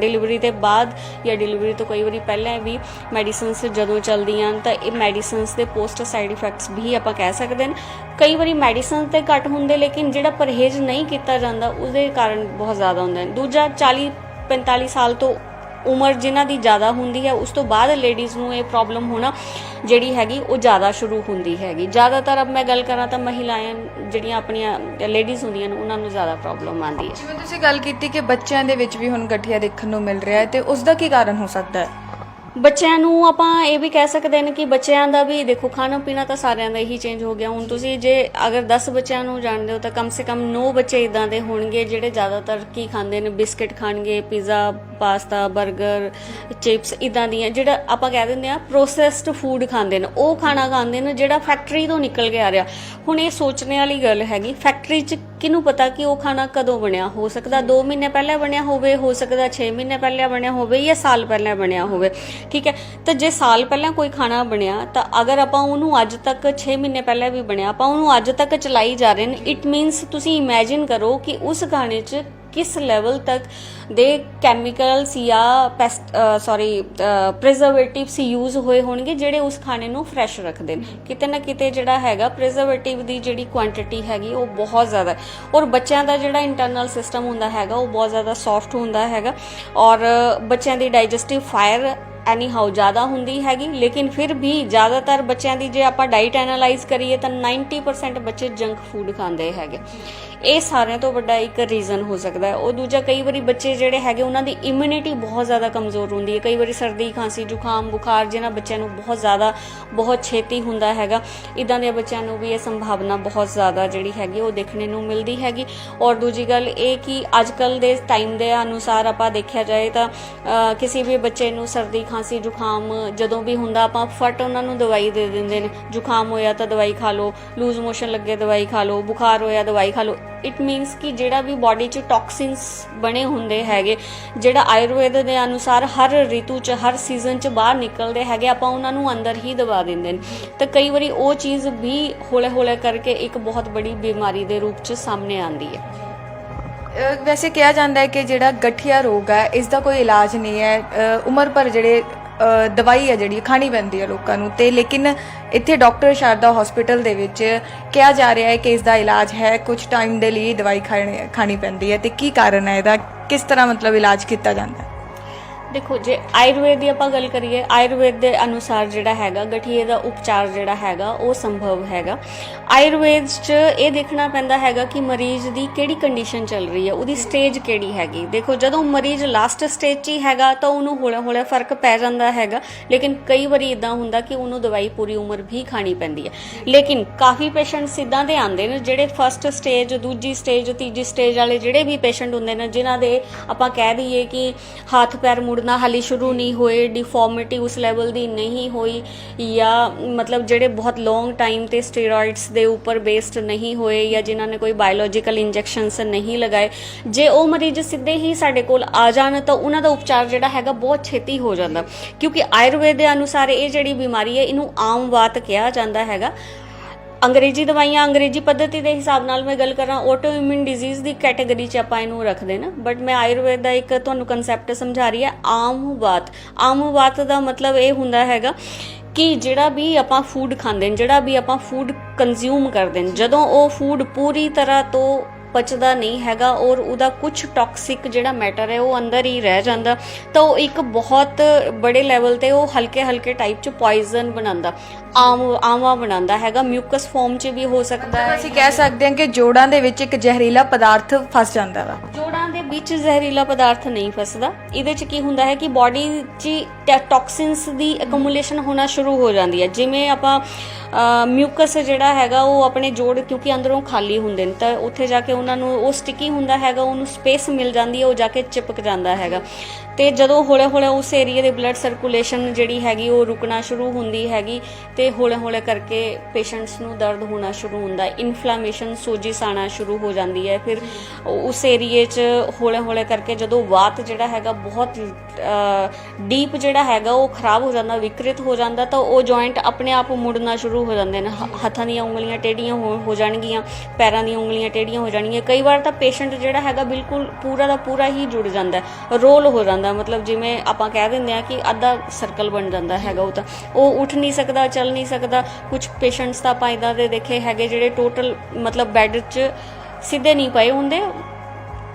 ਡਿਲੀਵਰੀ ਦੇ ਬਾਅਦ ਜਾਂ ਡਿਲੀਵਰੀ ਤੋਂ ਕਈ ਵਾਰੀ ਪਹਿਲਾਂ ਵੀ ਮੈਡੀਸਿਨਸ ਜਦੋਂ ਚੱਲਦੀਆਂ ਹਨ, ਤਾਂ ਇਹ ਮੈਡੀਸਿਨਸ ਦੇ ਪੋਸਟ ਸਾਈਡ ਇਫੈਕਟਸ ਵੀ ਆਪਾਂ ਕਹਿ ਸਕਦੇ ਹਾਂ ਕਈ ਵਾਰੀ ਮੈਡੀਸਿਨ ਤੇ ਘੱਟ ਹੁੰਦੇ, ਲੇਕਿਨ ਜਿਹੜਾ ਪਰਹੇਜ਼ ਨਹੀਂ ਕੀਤਾ ਜਾਂਦਾ, ਉਹਦੇ ਕਾਰਨ ਬਹੁਤ ਜ਼ਿਆਦਾ ਹੁੰਦਾ ਨੇ ਦੂਜਾ 40 45 ਸਾਲ ਤੋਂ ਉਮਰ ਜਿਨ੍ਹਾਂ ਦੀ ਜ਼ਿਆਦਾ ਹੁੰਦੀ ਹੈ, ਉਸ ਤੋਂ ਬਾਅਦ ਲੇਡੀਜ਼ ਨੂੰ ਇਹ ਪ੍ਰੋਬਲਮ ਹੋਣਾ ਜਿਹੜੀ ਹੈਗੀ, ਉਹ ਜ਼ਿਆਦਾ ਸ਼ੁਰੂ ਹੁੰਦੀ ਹੈਗੀ। ਜ਼ਿਆਦਾਤਰ ਅਬ ਮੈਂ ਗੱਲ ਕਰਾਂ ਤਾਂ ਮਹਿਲਾਵਾਂ ਜਿਹੜੀਆਂ ਆਪਣੀਆਂ ਲੇਡੀਜ਼ ਹੁੰਦੀਆਂ ਨੇ, ਉਹਨਾਂ ਨੂੰ ਜ਼ਿਆਦਾ ਪ੍ਰੋਬਲਮ ਆਉਂਦੀ ਹੈ। ਜਿਵੇਂ ਤੁਸੀਂ ਗੱਲ ਕੀਤੀ ਕਿ ਬੱਚਿਆਂ ਦੇ ਵਿੱਚ ਵੀ ਹੁਣ ਗਠੀਆ ਦੇਖਣ ਨੂੰ ਮਿਲ ਰਿਹਾ ਹੈ, ਤੇ ਉਸ ਦਾ ਕੀ ਕਾਰਨ ਹੋ ਸਕਦਾ ਹੈ? ਬੱਚਿਆਂ ਨੂੰ ਆਪਾਂ ਇਹ ਵੀ ਕਹਿ ਸਕਦੇ ਨੇ ਕਿ ਬੱਚਿਆਂ ਦਾ ਵੀ ਦੇਖੋ, ਖਾਣਾ ਪੀਣਾ ਤਾਂ ਸਾਰਿਆਂ ਦਾ ਹੀ ਚੇਂਜ ਹੋ ਗਿਆ। ਹੁਣ ਤੁਸੀਂ ਜੇ ਅਗਰ 10 ਬੱਚਿਆਂ ਨੂੰ ਜਾਣਦੇ ਹੋ ਤਾਂ ਕਮ ਸੇ ਕਮ 9 ਬੱਚੇ ਇਦਾਂ ਦੇ ਹੋਣਗੇ ਜਿਹੜੇ ਜ਼ਿਆਦਾਤਰ ਕੀ ਖਾਂਦੇ ਨੇ? ਬਿਸਕਟ ਖਾਣਗੇ, ਪੀਜ਼ਾ, ਪਾਸਤਾ 버ਗਰ ਚਿਪਸ ਇਦਾਂ ਦੀਆਂ ਜਿਹੜਾ ਆਪਾਂ ਕਹਿ ਦਿੰਦੇ ਆ ਪ੍ਰੋਸੈਸਡ ਫੂਡ ਖਾਂਦੇ ਨੇ। ਉਹ ਖਾਣਾ ਖਾਂਦੇ ਨੇ ਜਿਹੜਾ ਫੈਕਟਰੀ ਤੋਂ ਨਿਕਲ ਕੇ ਆ ਰਿਹਾ। ਹੁਣ ਇਹ ਸੋਚਣੇ ਵਾਲੀ ਗੱਲ ਹੈਗੀ ਫੈਕਟਰੀ 'ਚ ਕਿਹਨੂੰ ਪਤਾ ਕਿ ਉਹ ਖਾਣਾ ਕਦੋਂ ਬਣਿਆ ਹੋ ਸਕਦਾ? 2 ਮਹੀਨੇ ਪਹਿਲਾਂ ਬਣਿਆ ਹੋਵੇ, ਹੋ ਸਕਦਾ 6 ਮਹੀਨੇ ਪਹਿਲਾਂ ਬਣਿਆ ਹੋਵੇ ਜਾਂ ਸਾਲ ਪਹਿਲਾਂ ਬਣਿਆ ਹੋਵੇ। ਠੀਕ ਹੈ? ਤਾਂ ਜੇ ਸਾਲ ਪਹਿਲਾਂ ਕੋਈ ਖਾਣਾ ਬਣਿਆ, ਤਾਂ ਅਗਰ ਆਪਾਂ ਉਹਨੂੰ ਅੱਜ ਤੱਕ 6 ਮਹੀਨੇ ਪਹਿਲਾਂ ਵੀ ਬਣਿਆ, ਆਪਾਂ ਉਹਨੂੰ ਅੱਜ ਤੱਕ ਚਲਾਈ ਜਾ ਰਹੇ ਨੇ ਇਟ ਮੀਨਸ ਤੁਸੀਂ ਇਮੇਜਿਨ ਕਰੋ ਕਿ ਉਸ ਖਾਣੇ 'ਚ ਕਿਸ ਲੈਵਲ ਤੱਕ ਦੇ ਕੈਮੀਕਲਸ ਜਾਂ ਪੈਸਟ ਸੌਰੀ ਪ੍ਰੀਜ਼ਰਵੇਟਿਵਸ ਯੂਜ਼ ਹੋਏ ਹੋਣਗੇ ਜਿਹੜੇ ਉਸ ਖਾਣੇ ਨੂੰ ਫਰੈਸ਼ ਰੱਖਦੇ ਨੇ? ਕਿਤੇ ਨਾ ਕਿਤੇ ਜਿਹੜਾ ਹੈਗਾ ਪ੍ਰੀਜ਼ਰਵੇਟਿਵ ਦੀ ਜਿਹੜੀ ਕੁਆਂਟੀਟੀ ਹੈਗੀ, ਉਹ ਬਹੁਤ ਜ਼ਿਆਦਾ ਔਰ ਬੱਚਿਆਂ ਦਾ ਜਿਹੜਾ ਇੰਟਰਨਲ ਸਿਸਟਮ ਹੁੰਦਾ ਹੈਗਾ, ਉਹ ਬਹੁਤ ਜ਼ਿਆਦਾ ਸੌਫਟ ਹੁੰਦਾ ਹੈਗਾ। ਔਰ ਬੱਚਿਆਂ ਦੀ ਡਾਈਜੈਸਟਿਵ ਫਾਇਰ ਐਨੀਹਾਉ ਜ਼ਿਆਦਾ ਹੁੰਦੀ ਹੈਗੀ, ਲੇਕਿਨ ਫਿਰ ਵੀ ਜ਼ਿਆਦਾਤਰ ਬੱਚਿਆਂ ਦੀ ਜੇ ਆਪਾਂ ਡਾਈਟ ਐਨਾਲਾਈਜ਼ ਕਰੀਏ ਤਾਂ 90% ਬੱਚੇ ਜੰਕ ਫੂਡ ਖਾਂਦੇ ਹੈਗੇ। ਇਹ ਸਾਰਿਆਂ ਤੋਂ ਵੱਡਾ ਇੱਕ ਰੀਜ਼ਨ ਹੋ ਸਕਦਾ ਹੈ। ਉਹ ਦੂਜਾ ਕਈ ਵਾਰੀ ਬੱਚੇ ਜਿਹੜੇ ਹੈਗੇ, ਉਹਨਾਂ ਦੀ ਇਮਿਊਨਿਟੀ ਬਹੁਤ ਜ਼ਿਆਦਾ ਕਮਜ਼ੋਰ ਹੁੰਦੀ ਹੈ। ਕਈ ਵਾਰੀ ਸਰਦੀ, ਖਾਂਸੀ, ਜ਼ੁਕਾਮ, ਬੁਖਾਰ ਜਿਹਨਾਂ ਬੱਚਿਆਂ ਨੂੰ ਬਹੁਤ ਜ਼ਿਆਦਾ, ਬਹੁਤ ਛੇਤੀ ਹੁੰਦਾ ਹੈਗਾ। ਇਦਾਂ ਦੇ ਬੱਚਿਆਂ ਨੂੰ ਵੀ ਇਹ ਸੰਭਾਵਨਾ ਬਹੁਤ ਜ਼ਿਆਦਾ ਜਿਹੜੀ ਹੈਗੀ, ਉਹ ਦੇਖਣੇ ਨੂੰ ਮਿਲਦੀ ਹੈਗੀ। ਔਰ ਦੂਜੀ ਗੱਲ ਇਹ ਕਿ ਅੱਜ ਕੱਲ ਦੇ ਟਾਈਮ ਦੇ ਅਨੁਸਾਰ ਆਪਾਂ ਦੇਖਿਆ ਜਾਏ ਤਾਂ ਕਿਸੇ ਵੀ ਬੱਚੇ ਨੂੰ ਸਰਦੀ ਖਾਂਸੀ ਜ਼ੁਕਾਮ, ਜਦੋਂ ਵੀ ਹੁੰਦਾ ਆਪਾਂ ਫਟ ਉਹਨਾਂ ਨੂੰ ਦਵਾਈ ਦੇ ਦਿੰਦੇ ਨੇ। ਜ਼ੁਕਾਮ ਹੋਇਆ ਤਾਂ ਦਵਾਈ ਖਾ ਲਓ, ਲੂਜ਼ ਮੋਸ਼ਨ ਲੱਗੇ ਦਵਾਈ ਖਾ ਲਓ, ਬੁਖਾਰ ਹੋਇਆ ਦਵਾਈ ਖਾ ਲਓ। ਇਟ ਮੀਨਸ ਕਿ ਜਿਹੜਾ ਵੀ ਬਾਡੀ 'ਚ ਟੌਕਸਿਨਸ ਬਣੇ ਹੁੰਦੇ ਹੈਗੇ, ਜਿਹੜਾ ਆਯੁਰਵੇਦ ਦੇ ਅਨੁਸਾਰ ਹਰ ਰਿਤੂ 'ਚ, ਹਰ ਸੀਜ਼ਨ 'ਚ ਬਾਹਰ ਨਿਕਲਦੇ ਹੈਗੇ, ਆਪਾਂ ਉਹਨਾਂ ਨੂੰ ਅੰਦਰ ਹੀ ਦਬਾ ਦਿੰਦੇ ਨੇ। ਤਾਂ ਕਈ ਵਾਰੀ ਉਹ ਚੀਜ਼ ਵੀ ਹੌਲੇ-ਹੌਲੇ ਕਰਕੇ ਇੱਕ ਬਹੁਤ ਬੜੀ ਬਿਮਾਰੀ ਦੇ ਰੂਪ 'ਚ ਸਾਹਮਣੇ ਆਉਂਦੀ ਹੈ। ਅਹ ਵੈਸੇ ਕਿਹਾ ਜਾਂਦਾ ਹੈ ਕਿ ਜਿਹੜਾ ਗਠੀਆ ਰੋਗ ਹੈ, ਇਸ ਦਾ ਕੋਈ ਇਲਾਜ ਨਹੀਂ ਹੈ। ਅਹ ਉਮਰ ਭਰ ਜਿਹੜੇ, ਅਹ ਦਵਾਈ ਹੈ ਜਿਹੜੀ, ਖਾਣੀ ਪੈਂਦੀ ਹੈ ਲੋਕਾਂ ਨੂੰ ਤੇ ਲੇਕਿਨ ਇੱਥੇ ਡਾਕਟਰ ਸ਼ਾਰਦਾ ਹਸਪੀਟਲ ਦੇ ਵਿੱਚ ਕਿਹਾ ਜਾ ਰਿਹਾ ਹੈ ਕਿ ਇਸ ਦਾ ਇਲਾਜ ਹੈ ਕੁਝ ਟਾਈਮ ਦੇ ਲਈ ਦਵਾਈ ਖਾਣੀ ਖਾਣੀ ਪੈਂਦੀ ਹੈ ਤੇ ਕੀ ਕਾਰਨ ਹੈ ਇਹਦਾ, ਕਿਸ ਤਰ੍ਹਾਂ ਮਤਲਬ ਇਲਾਜ ਕੀਤਾ ਜਾਂਦਾ ਹੈ? ਦੇਖੋ, ਜੇ ਆਯੁਰਵੇਦ ਦੀ ਆਪਾਂ ਗੱਲ ਕਰੀਏ, ਆਯੁਰਵੇਦ ਦੇ ਅਨੁਸਾਰ ਜਿਹੜਾ ਹੈਗਾ, ਗਠੀਏ ਦਾ ਉਪਚਾਰ ਜਿਹੜਾ ਹੈਗਾ, ਉਹ ਸੰਭਵ ਹੈਗਾ। ਆਯੁਰਵੇਦ 'ਚ ਇਹ ਦੇਖਣਾ ਪੈਂਦਾ ਹੈਗਾ ਕਿ ਮਰੀਜ਼ ਦੀ ਕਿਹੜੀ ਕੰਡੀਸ਼ਨ ਚੱਲ ਰਹੀ ਹੈ, ਉਹਦੀ ਸਟੇਜ ਕਿਹੜੀ ਹੈਗੀ। ਦੇਖੋ, ਜਦੋਂ ਮਰੀਜ਼ ਲਾਸਟ ਸਟੇਜ 'ਚ ਹੀ ਹੈਗਾ, ਤਾਂ ਉਹਨੂੰ ਹੌਲੇ-ਹੌਲੇ ਫ਼ਰਕ ਪੈ ਜਾਂਦਾ ਹੈਗਾ, ਲੇਕਿਨ ਕਈ ਵਾਰੀ ਇਦਾਂ ਹੁੰਦਾ ਕਿ ਉਹਨੂੰ ਦਵਾਈ ਪੂਰੀ ਉਮਰ ਵੀ ਖਾਣੀ ਪੈਂਦੀ ਹੈ। ਲੇਕਿਨ ਕਾਫੀ ਪੇਸ਼ੈਂਟਸ ਇਦਾਂ ਦੇ ਆਉਂਦੇ ਨੇ, ਜਿਹੜੇ ਫਰਸਟ ਸਟੇਜ ਦੂਜੀ ਸਟੇਜ ਤੀਜੀ ਸਟੇਜ ਵਾਲੇ ਜਿਹੜੇ ਵੀ ਪੇਸ਼ੈਂਟ ਹੁੰਦੇ ਨੇ, ਜਿਨ੍ਹਾਂ ਦੇ ਆਪਾਂ ਕਹਿ ਦਈਏ ਕਿ ਹੱਥ ਪੈਰ ਮੁੜ ਮੁੜਨਾ ਹਾਲੇ ਸ਼ੁਰੂ ਨਹੀਂ ਹੋਏ ਡਿਫਾਰਮਿਟੀ ਉਸ ਲੈਵਲ ਦੀ ਨਹੀਂ ਹੋਈ ਜਾਂ ਮਤਲਬ ਜਿਹੜੇ ਬਹੁਤ ਲੌਂਗ ਟਾਈਮ ਤੇ ਸਟੀਰੋਇਡਸ ਦੇ ਉੱਪਰ ਬੇਸਡ ਨਹੀਂ ਹੋਏ ਜਾਂ ਜਿਨ੍ਹਾਂ ਨੇ ਕੋਈ ਬਾਇਓਲੋਜੀਕਲ ਇੰਜੈਕਸ਼ਨਸ ਨਹੀਂ ਲਗਾਏ, ਜੇ ਉਹ ਮਰੀਜ਼ ਸਿੱਧੇ ਹੀ ਸਾਡੇ ਕੋਲ ਆ ਜਾਣ ਤਾਂ ਉਹਨਾਂ ਦਾ ਉਪਚਾਰ ਜਿਹੜਾ ਹੈਗਾ ਬਹੁਤ ਛੇਤੀ ਹੋ ਜਾਂਦਾ। ਕਿਉਂਕਿ ਆਯੁਰਵੇਦ ਦੇ ਅਨੁਸਾਰ ਇਹ ਜਿਹੜੀ ਬਿਮਾਰੀ ਹੈ, ਇਹਨੂੰ ਆਮ ਵਾਤ ਕਿਹਾ ਜਾਂਦਾ ਹੈਗਾ। ਅੰਗਰੇਜ਼ੀ ਦਵਾਈਆਂ ਅੰਗਰੇਜ਼ੀ ਪੱਧਤੀ ਦੇ ਹਿਸਾਬ ਨਾਲ ਮੈਂ ਗੱਲ ਕਰਾਂ ਆਟੋ ਇਮਿਊਨ ਡਿਜ਼ੀਜ਼ ਦੀ ਕੈਟਾਗਰੀ ਚ ਆਪਾਂ ਇਹਨੂੰ ਰੱਖਦੇ ਨਾ ਬਟ ਮੈਂ ਆਯੁਰਵੇਦ ਦਾ ਇੱਕ ਤੁਹਾਨੂੰ ਕਨਸੈਪਟ ਸਮਝਾ ਰਹੀ ਹੈ ਆਮ ਵਾਤ ਆਮ ਵਾਤ ਦਾ ਮਤਲਬ ਇਹ ਹੁੰਦਾ ਹੈਗਾ ਕਿ ਜਿਹੜਾ ਵੀ ਆਪਾਂ ਫੂਡ ਖਾਂਦੇ ਨੇ, ਜਿਹੜਾ ਵੀ ਆਪਾਂ ਫੂਡ ਕੰਜ਼ਿਊਮ ਕਰਦੇ ਨੇ, ਜਦੋਂ ਉਹ ਫੂਡ ਪੂਰੀ ਤਰ੍ਹਾਂ ਤੋਂ ਪਚਦਾ ਨਹੀਂ ਹੈਗਾ ਔਰ ਉਹਦਾ ਕੁਝ ਟਾਕਸਿਕ ਜਿਹੜਾ ਮੈਟਰ ਹੈ ਉਹ ਅੰਦਰ ਹੀ ਰਹਿ ਜਾਂਦਾ। ਤਾਂ ਉਹ ਇੱਕ ਬਹੁਤ ਬੜੇ ਲੈਵਲ ਤੇ ਉਹ ਹਲਕੇ ਹਲਕੇ ਟਾਈਪ ਚ ਪੋਇਜ਼ਨ ਬਣਾਉਂਦਾ ਆਮ ਆਮਾ ਬਣਾਉਂਦਾ ਹੈਗਾ ਮਿਊਕਸ ਫਾਰਮ ਚ ਵੀ ਹੋ ਸਕਦਾ ਹੈ। ਅਸੀਂ ਕਹਿ ਸਕਦੇ ਹਾਂ ਕਿ ਜੋੜਾਂ ਦੇ ਵਿੱਚ ਇੱਕ ਜ਼ਹਿਰੀਲਾ ਪਦਾਰਥ ਫਸ ਜਾਂਦਾ ਵਾ। ਜੋੜਾਂ ਦੇ ਵਿੱਚ ਜ਼ਹਿਰੀਲਾ ਪਦਾਰਥ ਨਹੀਂ ਫਸਦਾ। ਇਹਦੇ ਚ ਕੀ ਹੁੰਦਾ ਹੈ ਕਿ ਬਾਡੀ 'ਚ ਟੌਕਸਿਨਸ ਦੀ ਅਕੂਮੂਲੇਸ਼ਨ ਹੋਣਾ ਸ਼ੁਰੂ ਹੋ ਜਾਂਦੀ ਹੈ। ਜਿਵੇਂ ਆਪਾਂ ਮਿਊਕਸ ਜਿਹੜਾ ਹੈਗਾ ਉਹ ਆਪਣੇ ਜੋੜ ਕਿਉਂਕਿ ਅੰਦਰੋਂ ਖਾਲੀ ਹੁੰਦੇ ਨੇ ਤਾਂ ਉੱਥੇ ਜਾ ਕੇ ਉਹਨਾਂ ਨੂੰ, ਉਹ ਸਟਿਕੀ ਹੁੰਦਾ ਹੈਗਾ, ਉਹਨੂੰ ਸਪੇਸ ਮਿਲ ਜਾਂਦੀ ਹੈ, ਉਹ ਜਾ ਕੇ ਚਿਪਕ ਜਾਂਦਾ ਹੈਗਾ। ਤੇ ਜਦੋਂ ਹੌਲੇ ਹੌਲੇ ਉਸ ਏਰੀਆ ਦੇ ਬਲੱਡ ਸਰਕੂਲੇਸ਼ਨ ਜਿਹੜੀ ਹੈਗੀ ਉਹ ਰੁਕਣਾ ਸ਼ੁਰੂ ਹੁੰਦੀ ਹੈਗੀ ਤੇ ਹੌਲੇ ਹੌਲੇ ਕਰਕੇ ਪੇਸ਼ੈਂਟਸ ਨੂੰ ਦਰਦ ਹੋਣਾ ਸ਼ੁਰੂ ਹੁੰਦਾ ਹੈ ਇਨਫਲੇਮੇਸ਼ਨ ਸੋਜਿਸ ਆਣਾ ਸ਼ੁਰੂ ਹੋ ਜਾਂਦੀ ਹੈ। ਫਿਰ ਉਸ ਏਰੀਏ 'ਚ ਹੌਲੇ ਹੌਲੇ ਕਰਕੇ ਜਦੋਂ ਵਾਤ ਜਿਹੜਾ ਹੈਗਾ ਬਹੁਤ ਡੀਪ ਜਿਹੜਾ ਹੈਗਾ ਉਹ ਖਰਾਬ ਹੋ ਜਾਂਦਾ, ਵਿਕਰਿਤ ਹੋ ਜਾਂਦਾ, ਤਾਂ ਉਹ ਜੁਆਇੰਟ ਆਪਣੇ ਆਪ ਮੁੜਨਾ ਸ਼ੁਰੂ ਹੋ ਜਾਂਦੇ ਨੇ। ਹੱਥਾਂ ਦੀਆਂ ਉਂਗਲੀਆਂ ਟੇਢੀਆਂ ਹੋ ਹੋ ਜਾਣਗੀਆਂ, ਪੈਰਾਂ ਦੀਆਂ ਉਂਗਲੀਆਂ ਟੇਢੀਆਂ ਹੋ ਜਾਣਗੀਆਂ। ਕਈ ਵਾਰ ਤਾਂ ਪੇਸ਼ੈਂਟ ਜਿਹੜਾ ਹੈਗਾ ਬਿਲਕੁਲ ਪੂਰਾ ਦਾ ਪੂਰਾ ਹੀ ਜੁੜ ਜਾਂਦਾ, ਰੋਲ ਹੋ ਜਾਂਦਾ। ਮਤਲਬ ਜਿਵੇਂ ਆਪਾਂ ਕਹਿ ਦਿੰਦੇ ਆ ਕਿ ਅੱਧਾ ਸਰਕਲ ਬਣ ਜਾਂਦਾ ਹੈਗਾ ਉਹ ਤਾਂ। ਉਹ ਉੱਠ ਨਹੀਂ ਸਕਦਾ ਚੱਲ ਨਹੀਂ ਸਕਦਾ। ਕੁਝ ਪੇਸ਼ੈਂਟਸ ਤਾਂ ਆਪਾਂ ਇਦਾਂ ਦੇ ਦੇਖੇ ਹੈਗੇ ਜਿਹੜੇ ਟੋਟਲ ਮਤਲਬ ਬੈੱਡ 'ਚ ਸਿੱਧੇ ਨਹੀਂ ਪਏ ਹੁੰਦੇ।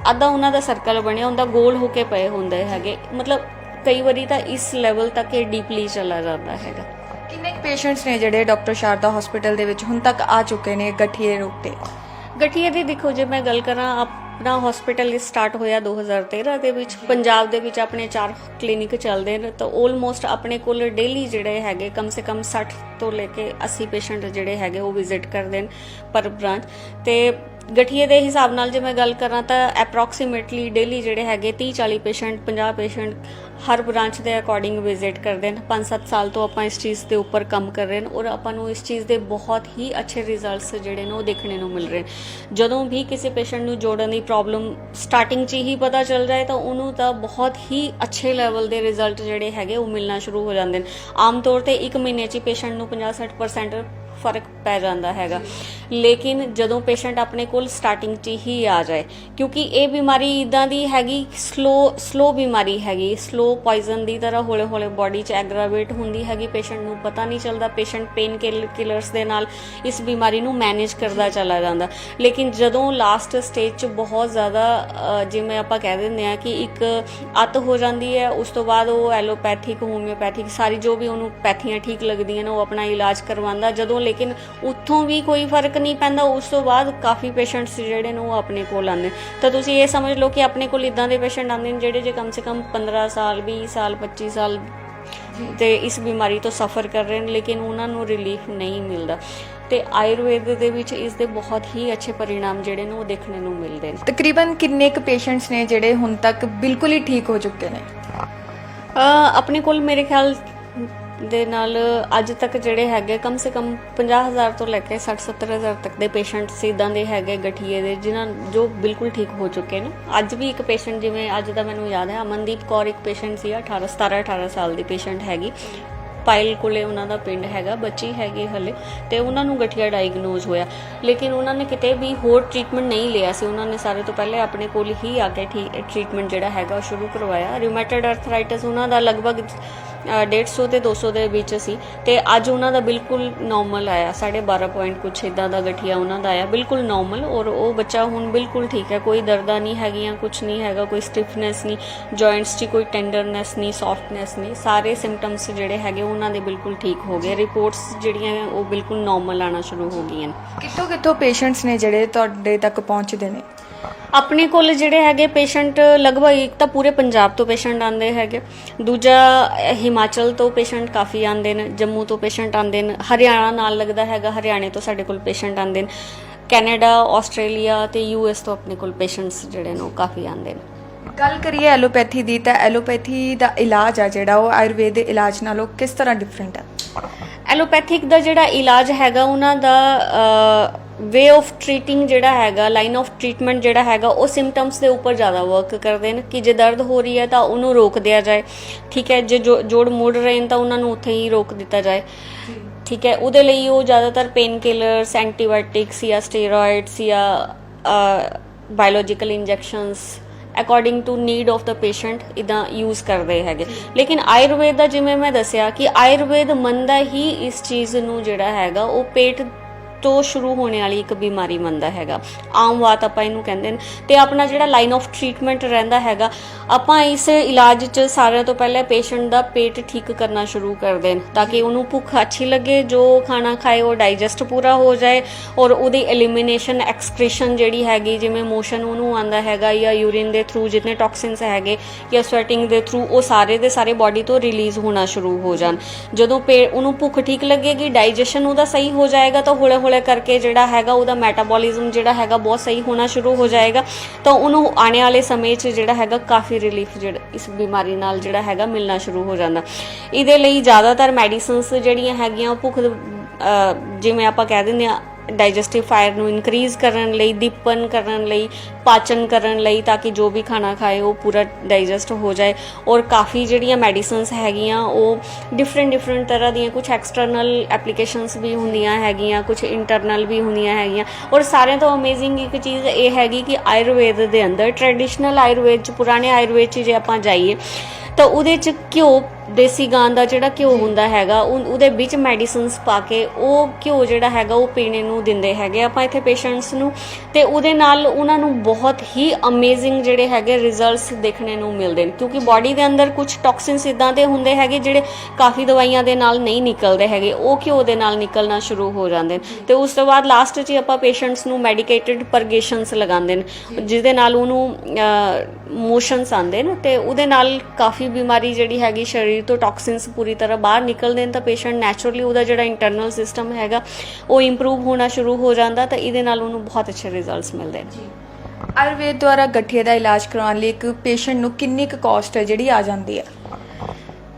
ਅੱਧਾ ਉਹਨਾਂ ਦਾ ਸਰਕਲ ਬਣਿਆ ਹੁੰਦਾ ਗੋਲ ਹੋ ਕੇ ਪਏ ਹੁੰਦੇ ਹੈਗੇ। ਮਤਲਬ ਕਈ ਵਾਰੀ ਤਾਂ ਇਸ ਲੈਵਲ ਤੱਕ ਇਹ ਡੀਪਲੀ ਚਲਾ ਜਾਂਦਾ ਹੈਗਾ। ਕਿੰਨੇ ਪੇਸ਼ੈਂਟਸ ਨੇ ਜਿਹੜੇ ਡਾਕਟਰ ਸ਼ਾਰਦਾ ਹਸਪੀਟਲ ਦੇ ਵਿੱਚ ਹੁਣ ਤੱਕ ਆ ਚੁੱਕੇ ਨੇ ਗਠੀਏ ਰੋਗ ਤੇ? ਗਠੀਏ ਦੀ ਦੇਖੋ ਜੇ ਮੈਂ ਗੱਲ ਕਰਾਂ ਆਪਣਾ ਹਸਪੀਟਲ ਸਟਾਰਟ ਹੋਇਆ 2013 ਦੇ ਵਿੱਚ। ਪੰਜਾਬ ਦੇ ਵਿੱਚ ਆਪਣੇ ਚਾਰ ਕਲੀਨਿਕ ਚੱਲਦੇ ਨੇ, ਤਾਂ ਆਲਮੋਸਟ ਆਪਣੇ ਕੋਲ ਡੇਲੀ ਜਿਹੜੇ ਹੈਗੇ, ਕਮ ਸੇ ਕਮ 60 ਤੋਂ ਲੈ ਕੇ 80 ਪੇਸ਼ੈਂਟ ਜਿਹੜੇ ਹੈਗੇ ਉਹ ਵਿਜ਼ਿਟ ਕਰਦੇ ਨੇ ਪਰ ਬ੍ਰਾਂਚ ਤੇ ਗਠੀਏ ਦੇ ਹਿਸਾਬ ਨਾਲ ਜੇ ਮੈਂ ਗੱਲ ਕਰਾਂ ਤਾਂ ਐਪਰੋਕਸੀਮੇਟਲੀ ਡੇਲੀ ਜਿਹੜੇ ਹੈਗੇ 30 40 ਪੇਸ਼ੈਂਟ 50 ਪੇਸ਼ੈਂਟ ਹਰ ਬ੍ਰਾਂਚ ਦੇ ਅਕੋਰਡਿੰਗ ਵਿਜ਼ਿਟ ਕਰਦੇ ਨੇ 5-7 ਸਾਲ ਤੋਂ ਆਪਾਂ ਇਸ ਚੀਜ਼ ਦੇ ਉੱਪਰ ਕੰਮ ਕਰ ਰਹੇ ਨੇ ਔਰ ਆਪਾਂ ਨੂੰ ਇਸ ਚੀਜ਼ ਦੇ ਬਹੁਤ ਹੀ ਅੱਛੇ ਰਿਜ਼ਲਟਸ ਜਿਹੜੇ ਨੇ ਉਹ ਦੇਖਣੇ ਨੂੰ ਮਿਲ ਰਹੇ ਨੇ ਜਦੋਂ ਵੀ ਕਿਸੇ ਪੇਸ਼ੈਂਟ ਨੂੰ ਜੋੜਨ ਦੀ ਪ੍ਰੋਬਲਮ ਸਟਾਰਟਿੰਗ 'ਚ ਹੀ ਪਤਾ ਚੱਲ ਜਾਏ ਤਾਂ ਉਹਨੂੰ ਤਾਂ ਬਹੁਤ ਹੀ ਅੱਛੇ ਲੈਵਲ ਦੇ ਰਿਜ਼ਲਟ ਜਿਹੜੇ ਹੈਗੇ ਉਹ ਮਿਲਣਾ ਸ਼ੁਰੂ ਹੋ ਜਾਂਦੇ ਨੇ ਆਮ ਤੌਰ ਤੇ 1 ਮਹੀਨੇ 'ਚ ਪੇਸ਼ੈਂਟ ਨੂੰ 50-60% ਫ਼ਰਕ ਪੈ ਜਾਂਦਾ ਹੈਗਾ। ਲੇਕਿਨ ਜਦੋਂ ਪੇਸ਼ੈਂਟ ਆਪਣੇ ਕੋਲ ਸਟਾਰਟਿੰਗ 'ਚ ਹੀ ਆ ਜਾਏ, ਕਿਉਂਕਿ ਇਹ ਬਿਮਾਰੀ ਇਦਾਂ ਦੀ ਹੈਗੀ, ਸਲੋ ਸਲੋ ਬਿਮਾਰੀ ਹੈਗੀ, ਸਲੋ ਪੋਇਜ਼ਨ ਦੀ ਤਰ੍ਹਾਂ ਹੌਲੇ ਹੌਲੇ ਬਾਡੀ 'ਚ ਐਗਰਾਵੇਟ ਹੁੰਦੀ ਹੈਗੀ, ਪੇਸ਼ੈਂਟ ਨੂੰ ਪਤਾ ਨਹੀਂ ਚੱਲਦਾ, ਪੇਸ਼ੈਂਟ ਪੇਨ ਕਿਲਰਸ ਦੇ ਨਾਲ ਇਸ ਬਿਮਾਰੀ ਨੂੰ ਮੈਨੇਜ ਕਰਦਾ ਚਲਾ ਜਾਂਦਾ। ਲੇਕਿਨ ਜਦੋਂ ਲਾਸਟ ਸਟੇਜ 'ਚ ਬਹੁਤ ਜ਼ਿਆਦਾ ਜਿਵੇਂ ਆਪਾਂ ਕਹਿ ਦਿੰਦੇ ਆ ਕਿ ਇੱਕ ਅੱਤ ਹੋ ਜਾਂਦੀ ਹੈ, ਉਸ ਤੋਂ ਬਾਅਦ ਉਹ ਐਲੋਪੈਥਿਕ ਹੋਮਿਓਪੈਥਿਕ ਸਾਰੀ ਜੋ ਵੀ ਉਹਨੂੰ ਪੈਥੀਆਂ ਠੀਕ ਲੱਗਦੀਆਂ ਨੇ, ਉਹ ਆਪਣਾ ਇਲਾਜ ਕਰਵਾਉਂਦਾ। ਜਦੋਂ ਲੇਕਿਨ ਉੱਥੋਂ ਵੀ ਕੋਈ ਫ਼ਰਕ ਨਹੀਂ ਪੈਂਦਾ। ਉਸ ਤੋਂ ਬਾਅਦ ਕਾਫੀ ਪੇਸ਼ੈਂਟਸ ਜਿਹੜੇ ਨੇ ਉਹ ਆਪਣੇ ਕੋਲ ਆਉਂਦੇ। ਤਾਂ ਤੁਸੀਂ ਇਹ ਸਮਝ ਲਓ ਕਿ ਆਪਣੇ ਕੋਲ ਇਦਾਂ ਦੇ ਪੇਸ਼ੈਂਟ ਆਉਂਦੇ ਨੇ ਜਿਹੜੇ ਜੇ ਕਮ ਸੇ ਕਮ 15 ਸਾਲ 20 ਸਾਲ 25 ਸਾਲ ਤੇ ਇਸ ਬਿਮਾਰੀ ਤੋਂ ਸਫਰ ਕਰ ਰਹੇ ਨੇ ਲੇਕਿਨ ਉਹਨਾਂ ਨੂੰ ਰਿਲੀਫ ਨਹੀਂ ਮਿਲਦਾ। ਤੇ ਆਯੁਰਵੇਦ ਦੇ ਵਿੱਚ ਇਸ ਦੇ ਬਹੁਤ ਹੀ ਅੱਛੇ ਪਰਿਣਾਮ ਜਿਹੜੇ ਨੇ ਉਹ ਦੇਖਣੇ ਨੂੰ ਮਿਲਦੇ ਨੇ। ਤਕਰੀਬਨ ਕਿੰਨੇ ਕੁ ਪੇਸ਼ੈਂਟਸ ਨੇ ਜਿਹੜੇ ਹੁਣ ਤੱਕ ਬਿਲਕੁਲ ਹੀ ਠੀਕ ਹੋ ਚੁੱਕੇ ਨੇ? ਆਪਣੇ ਕੋਲ ਮੇਰੇ ਖਿਆਲ ਦੇ ਨਾਲ ਅੱਜ ਤੱਕ ਜਿਹੜੇ ਹੈਗੇ, ਕਮ ਸੇ ਕਮ 50000 ਤੋਂ ਲੈ ਕੇ 60 70000 ਤੱਕ ਦੇ ਪੇਸ਼ੈਂਟਸ ਇਦਾਂ ਦੇ ਹੈਗੇ ਗਠੀਏ ਦੇ, ਜਿਨ੍ਹਾਂ ਜੋ ਬਿਲਕੁਲ ਠੀਕ ਹੋ ਚੁੱਕੇ ਨੇ। ਅੱਜ ਵੀ ਇੱਕ ਪੇਸ਼ੈਂਟ ਜਿਵੇਂ ਅੱਜ ਦਾ ਮੈਨੂੰ ਯਾਦ ਹੈ, ਅਮਨਦੀਪ ਕੌਰ ਇੱਕ ਪੇਸ਼ੈਂਟ ਸੀ 18 17 18 ਸਾਲ ਦੀ ਪੇਸ਼ੈਂਟ ਹੈਗੀ। ਪਾਇਲ ਕੋਲੇ ਉਹਨਾਂ ਦਾ ਪਿੰਡ ਹੈਗਾ ਬੱਚੀ ਹੈਗੀ ਹਲੇ ਤੇ ਉਹਨਾਂ ਨੂੰ ਗਠੀਆ ਡਾਇਗਨੋਜ਼ ਹੋਇਆ। ਲੇਕਿਨ ਉਹਨਾਂ ਨੇ ਕਿਤੇ ਵੀ ਹੋਰ ਟ੍ਰੀਟਮੈਂਟ ਨਹੀਂ ਲਿਆ ਸੀ। ਉਹਨਾਂ ਨੇ ਸਾਰੇ ਤੋਂ ਪਹਿਲੇ ਆਪਣੇ ਕੋਲ ਹੀ ਆ ਕੇ ਟ੍ਰੀਟਮੈਂਟ ਜਿਹੜਾ ਹੈਗਾ ਉਹ ਸ਼ੁਰੂ ਕਰਵਾਇਆ। ਰਿਊਮੈਟਡ ਆਰਥਰਾਈਟਿਸ ਉਹਨਾਂ ਦਾ ਲਗਭਗ ਅ, 150 ਤੇ 200 ਦੇ ਵਿੱਚ ਸੀ। ਤੇ ਅੱਜ ਉਹਨਾਂ ਦਾ ਬਿਲਕੁਲ ਨਾਰਮਲ ਆਇਆ। 12.5 ਪੁਆਇੰਟ ਕੁਛ ਇਦਾਂ ਦਾ ਗਠੀਆ ਉਹਨਾਂ ਦਾ ਆਇਆ। ਬਿਲਕੁਲ ਨਾਰਮਲ ਔਰ ਉਹ ਬੱਚਾ ਹੁਣ ਬਿਲਕੁਲ ਠੀਕ ਹੈ। ਕੋਈ ਦਰਦਾਂ ਨਹੀਂ ਹੈਗੀਆਂ ਕੁਛ ਨਹੀਂ ਹੈਗਾ ਕੋਈ ਸਟਿਫਨੈਸ ਨਹੀਂ ਜੁਆਇੰਟਸ 'ਚ ਕੋਈ ਟੈਂਡਰਨੈਸ ਨਹੀਂ ਸੌਫਟਨੈਸ ਨਹੀਂ। ਸਾਰੇ ਸਿੰਪਟਮਸ ਜਿਹੜੇ ਹੈਗੇ ਉਹ ਉਹਨਾਂ ਦੇ ਬਿਲਕੁਲ ਠੀਕ ਹੋ ਗਏ। ਰਿਪੋਰਟਸ ਜਿਹੜੀਆਂ ਉਹ ਬਿਲਕੁਲ ਨਾਰਮਲ ਆਣਾ ਸ਼ੁਰੂ ਹੋ ਗਈਆਂ ਕਿੱਥੋਂ ਕਿੱਥੋਂ ਪੇਸ਼ੈਂਟਸ ਨੇ ਜਿਹੜੇ ਤੁਹਾਡੇ ਤੱਕ ਪਹੁੰਚਦੇ ਨੇ? ਆਪਣੇ ਕੋਲ ਜਿਹੜੇ ਹੈਗੇ ਪੇਸ਼ੈਂਟ ਲਗਭਗ ਇੱਕ ਤਾਂ ਪੂਰੇ ਪੰਜਾਬ ਤੋਂ ਪੇਸ਼ੈਂਟ ਆਉਂਦੇ ਹੈਗੇ। ਦੂਜਾ ਹਿਮਾਚਲ ਤੋਂ ਪੇਸ਼ੈਂਟ ਕਾਫੀ ਆਉਂਦੇ ਨੇ ਜੰਮੂ ਤੋਂ ਪੇਸ਼ੈਂਟ ਆਉਂਦੇ ਨੇ ਹਰਿਆਣਾ ਨਾਲ ਲੱਗਦਾ ਹੈਗਾ ਹਰਿਆਣੇ ਤੋਂ ਸਾਡੇ ਕੋਲ ਪੇਸ਼ੈਂਟ ਆਉਂਦੇ ਨੇ। ਕੈਨੇਡਾ ਆਸਟ੍ਰੇਲੀਆ ਤੇ ਯੂਐਸ ਤੋਂ ਆਪਣੇ ਕੋਲ ਪੇਸ਼ੈਂਟਸ ਜਿਹੜੇ ਨੇ ਉਹ ਕਾਫੀ ਆਉਂਦੇ ਨੇ। ਗੱਲ ਕਰੀਏ ਐਲੋਪੈਥੀ ਦੀ ਤਾਂ ਐਲੋਪੈਥੀ ਦਾ ਇਲਾਜ ਆ ਜਿਹੜਾ ਉਹ ਆਯੁਰਵੇਦ ਦੇ ਇਲਾਜ ਨਾਲੋਂ ਕਿਸ ਤਰ੍ਹਾਂ ਡਿਫਰੈਂਟ ਹੈ ਐਲੋਪੈਥਿਕ ਦਾ ਜਿਹੜਾ ਇਲਾਜ ਹੈਗਾ ਉਹਨਾਂ ਦਾ ਵੇ ਆਫ ਟ੍ਰੀਟਿੰਗ ਜਿਹੜਾ ਹੈਗਾ ਲਾਈਨ ਆਫ ਟ੍ਰੀਟਮੈਂਟ ਜਿਹੜਾ ਹੈਗਾ ਉਹ ਸਿੰਪਟਮਸ ਦੇ ਉੱਪਰ ਜ਼ਿਆਦਾ ਵਰਕ ਕਰਦੇ ਨੇ। ਕਿ ਜੇ ਦਰਦ ਹੋ ਰਹੀ ਹੈ ਤਾਂ ਉਹਨੂੰ ਰੋਕ ਦਿਆ ਜਾਏ। ਠੀਕ ਹੈ ਜੇ ਜੋ- ਜੋੜ ਮੁੜ ਰਹੇ ਨੇ ਤਾਂ ਉਹਨਾਂ ਨੂੰ ਉੱਥੇ ਹੀ ਰੋਕ ਦਿੱਤਾ ਜਾਏ। ਠੀਕ ਹੈ ਉਹਦੇ ਲਈ ਉਹ ਜ਼ਿਆਦਾਤਰ ਪੇਨ ਕਿਲਰਸ ਐਂਟੀਬਾਇਓਟਿਕਸ ਜਾਂ ਸਟੀਰੋਇਡਸ ਜਾਂ biological injections according to need of the patient ਇਦਾਂ ਯੂਜ਼ ਕਰਦੇ ਹੈਗੇ। ਲੇਕਿਨ ਆਯੁਰਵੇਦ ਦਾ ਜਿਵੇਂ ਮੈਂ ਦੱਸਿਆ ਕਿ ਆਯੁਰਵੇਦ ਮੰਨਦਾ ਹੀ ਇਸ ਚੀਜ਼ ਨੂੰ ਜਿਹੜਾ ਹੈਗਾ, ਉਹ ਪੇਟ ਤੋਂ ਸ਼ੁਰੂ ਹੋਣੇ ਵਾਲੀ ਇੱਕ ਬਿਮਾਰੀ ਮੰਨਦਾ ਹੈਗਾ। ਆਮ ਵਾਤ ਆਪਾਂ ਇਹਨੂੰ ਕਹਿੰਦੇ ਨੇ। ਤੇ ਆਪਣਾ ਜਿਹੜਾ ਲਾਈਨ ਆਫ ਟ੍ਰੀਟਮੈਂਟ ਰਹਿੰਦਾ ਹੈਗਾ, ਆਪਾਂ ਇਸ ਇਲਾਜ 'ਚ ਸਾਰਿਆਂ ਤੋਂ ਪਹਿਲਾਂ ਪੇਸ਼ੈਂਟ ਦਾ ਪੇਟ ਠੀਕ ਕਰਨਾ ਸ਼ੁਰੂ ਕਰਦੇ ਨੇ ਤਾਂ ਕਿ ਉਹਨੂੰ ਭੁੱਖ ਅੱਛੀ ਲੱਗੇ, ਜੋ ਖਾਣਾ ਖਾਏ, ਉਹ ਡਾਈਜੈਸਟ ਪੂਰਾ ਹੋ ਜਾਏ ਔਰ ਉਹਦੀ ਐਲੀਮੀਨੇਸ਼ਨ ਐਕਸਕ੍ਰੀਸ਼ਨ ਜਿਹੜੀ ਹੈਗੀ, ਜਿਵੇਂ ਮੋਸ਼ਨ ਉਹਨੂੰ ਆਂਦਾ ਹੈਗਾ ਜਾਂ ਯੂਰਿਨ ਦੇ ਥਰੂ ਜਿੰਨੇ ਟੌਕਸਿਨਸ ਹੈਗੇ ਜਾਂ ਸਵੈਟਿੰਗ ਦੇ ਥਰੂ ਉਹ ਸਾਰੇ ਦੇ ਸਾਰੇ ਬਾਡੀ ਤੋਂ ਰਿਲੀਜ਼ ਹੋਣਾ ਸ਼ੁਰੂ ਹੋ ਜਾਣ। ਜਦੋਂ ਪੇ, ਉਹਨੂੰ ਭੁੱਖ ਠੀਕ ਲੱਗੇਗੀ ਡਾਈਜੈਸ਼ਨ ਉਹਦਾ ਸਹੀ ਹੋ ਜਾਏਗਾ ਤਾਂ ਹੌਲੇ ਹੌਲੇ ਕਰਕੇ ਜਿਹੜਾ ਹੈਗਾ ਉਹਦਾ ਮੈਟਾਬੋਲਿਜ਼ਮ ਜਿਹੜਾ ਹੈਗਾ ਬਹੁਤ ਸਹੀ ਹੋਣਾ ਸ਼ੁਰੂ ਹੋ ਜਾਏਗਾ। ਤਾਂ ਉਹਨੂੰ ਆਉਣ ਵਾਲੇ ਸਮੇਂ 'ਚ ਜਿਹੜਾ ਹੈਗਾ ਕਾਫੀ ਰਿਲੀਫ ਜਿਹੜਾ ਇਸ ਬਿਮਾਰੀ ਨਾਲ ਜਿਹੜਾ ਹੈਗਾ ਮਿਲਣਾ ਸ਼ੁਰੂ ਹੋ ਜਾਂਦਾ। ਇਹਦੇ ਲਈ ਜ਼ਿਆਦਾਤਰ ਮੈਡੀਸਿਨਸ ਜਿਹੜੀਆਂ ਹੈਗੀਆਂ ਉਹ ਭੁੱਖ ਜਿਵੇਂ ਆਪਾਂ ਕਹਿ ਦਿੰਦੇ ਆ ਡਾਈਜੈਸਟਿਵ ਫਾਇਰ ਨੂੰ ਇਨਕਰੀਜ਼ ਕਰਨ ਲਈ, ਦੀਪਨ ਕਰਨ ਲਈ, ਪਾਚਨ ਕਰਨ ਲਈ ਤਾਂ ਕਿ ਜੋ ਵੀ ਖਾਣਾ ਖਾਏ ਉਹ ਪੂਰਾ ਡਾਈਜੈਸਟ ਹੋ ਜਾਏ। ਔਰ ਕਾਫੀ ਜਿਹੜੀਆਂ ਮੈਡੀਸਿਨਸ ਹੈਗੀਆਂ, ਉਹ ਡਿਫਰੈਂਟ ਡਿਫਰੈਂਟ ਤਰ੍ਹਾਂ ਦੀਆਂ ਕੁਝ ਐਕਸਟਰਨਲ ਐਪਲੀਕੇਸ਼ਨਸ ਵੀ ਹੁੰਦੀਆਂ ਹੈਗੀਆਂ ਕੁਝ ਇੰਟਰਨਲ ਵੀ ਹੁੰਦੀਆਂ ਹੈਗੀਆਂ। ਔਰ ਸਾਰਿਆਂ ਤੋਂ ਅਮੇਜ਼ਿੰਗ ਇੱਕ ਚੀਜ਼ ਇਹ ਹੈਗੀ ਕਿ ਆਯੁਰਵੇਦ ਦੇ ਅੰਦਰ ਟ੍ਰੈਡੀਸ਼ਨਲ ਆਯੁਰਵੇਦ ਚ, ਪੁਰਾਣੇ ਆਯੁਰਵੇਦ ਚ ਜੇ ਆਪਾਂ ਜਾਈਏ ਤਾਂ ਉਹਦੇ ਚ ਘਿਓ ਦੇਸੀ ਗਾਂ ਦਾ ਜਿਹੜਾ ਘਿਓ ਹੁੰਦਾ ਹੈਗਾ ਉਹਦੇ ਵਿੱਚ ਮੈਡੀਸਿਨਸ ਪਾ ਕੇ ਉਹ ਘਿਓ ਜਿਹੜਾ ਹੈਗਾ ਉਹ ਪੀਣੇ ਨੂੰ ਦਿੰਦੇ ਹੈਗੇ ਆਪਾਂ ਇੱਥੇ ਪੇਸ਼ੈਂਟਸ ਨੂੰ। ਤੇ ਉਹਦੇ ਨਾਲ ਉਹਨਾਂ ਨੂੰ ਬਹੁਤ ਹੀ ਅਮੇਜ਼ਿੰਗ ਜਿਹੜੇ ਹੈਗੇ ਰਿਜ਼ਲਟਸ ਦੇਖਣੇ ਨੂੰ ਮਿਲਦੇ ਨੇ, ਕਿਉਂਕਿ ਬਾਡੀ ਦੇ ਅੰਦਰ ਕੁਝ ਟੌਕਸਿਨਸ ਇਦਾਂ ਦੇ ਹੁੰਦੇ ਹੈਗੇ ਜਿਹੜੇ ਕਾਫੀ ਦਵਾਈਆਂ ਦੇ ਨਾਲ ਨਹੀਂ ਨਿਕਲਦੇ ਹੈਗੇ, ਉਹ ਘਿਓ ਦੇ ਨਾਲ ਨਿਕਲਣਾ ਸ਼ੁਰੂ ਹੋ ਜਾਂਦੇ ਨੇ। ਤੇ ਉਸ ਤੋਂ ਬਾਅਦ ਲਾਸਟ 'ਚ ਆਪਾਂ ਪੇਸ਼ੈਂਟਸ ਨੂੰ ਮੈਡੀਕੇਟਿਡ ਪਰਗੇਸ਼ਨਸ ਲਗਾਉਂਦੇ ਨੇ, ਜਿਹਦੇ ਨਾਲ ਉਹਨੂੰ ਮੋਸ਼ਨਸ ਆਉਂਦੇ ਨੇ ਤੇ ਉਹਦੇ ਨਾਲ ਕਾਫੀ ਬਿਮਾਰੀ ਜਿਹੜੀ ਹੈਗੀ ਸਰੀਰ ਤੋਂ ਟੌਕਸਿਨਸ ਪੂਰੀ ਤਰ੍ਹਾਂ ਬਾਹਰ ਨਿਕਲਦੇ ਨੇ ਤਾਂ ਪੇਸ਼ੈਂਟ ਨੈਚੁਰਲੀ ਉਹਦਾ ਜਿਹੜਾ ਇੰਟਰਨਲ ਸਿਸਟਮ ਹੈਗਾ ਉਹ ਇੰਪਰੂਵ ਹੋਣਾ ਸ਼ੁਰੂ ਹੋ ਜਾਂਦਾ ਤਾਂ ਇਹਦੇ ਨਾਲ ਉਹਨੂੰ ਬਹੁਤ ਅੱਛੇ ਰਿਜ਼ਲਟਸ ਮਿਲਦੇ ਨੇ। ਆਯੁਰਵੇਦ ਦੁਆਰਾ ਗਠੀਏ ਦਾ ਇਲਾਜ ਕਰਵਾਉਣ ਲਈ ਇੱਕ ਪੇਸ਼ੈਂਟ ਨੂੰ ਕਿੰਨੀ ਕੁ ਕਾਸਟ ਹੈ ਜਿਹੜੀ ਆ ਜਾਂਦੀ ਹੈ?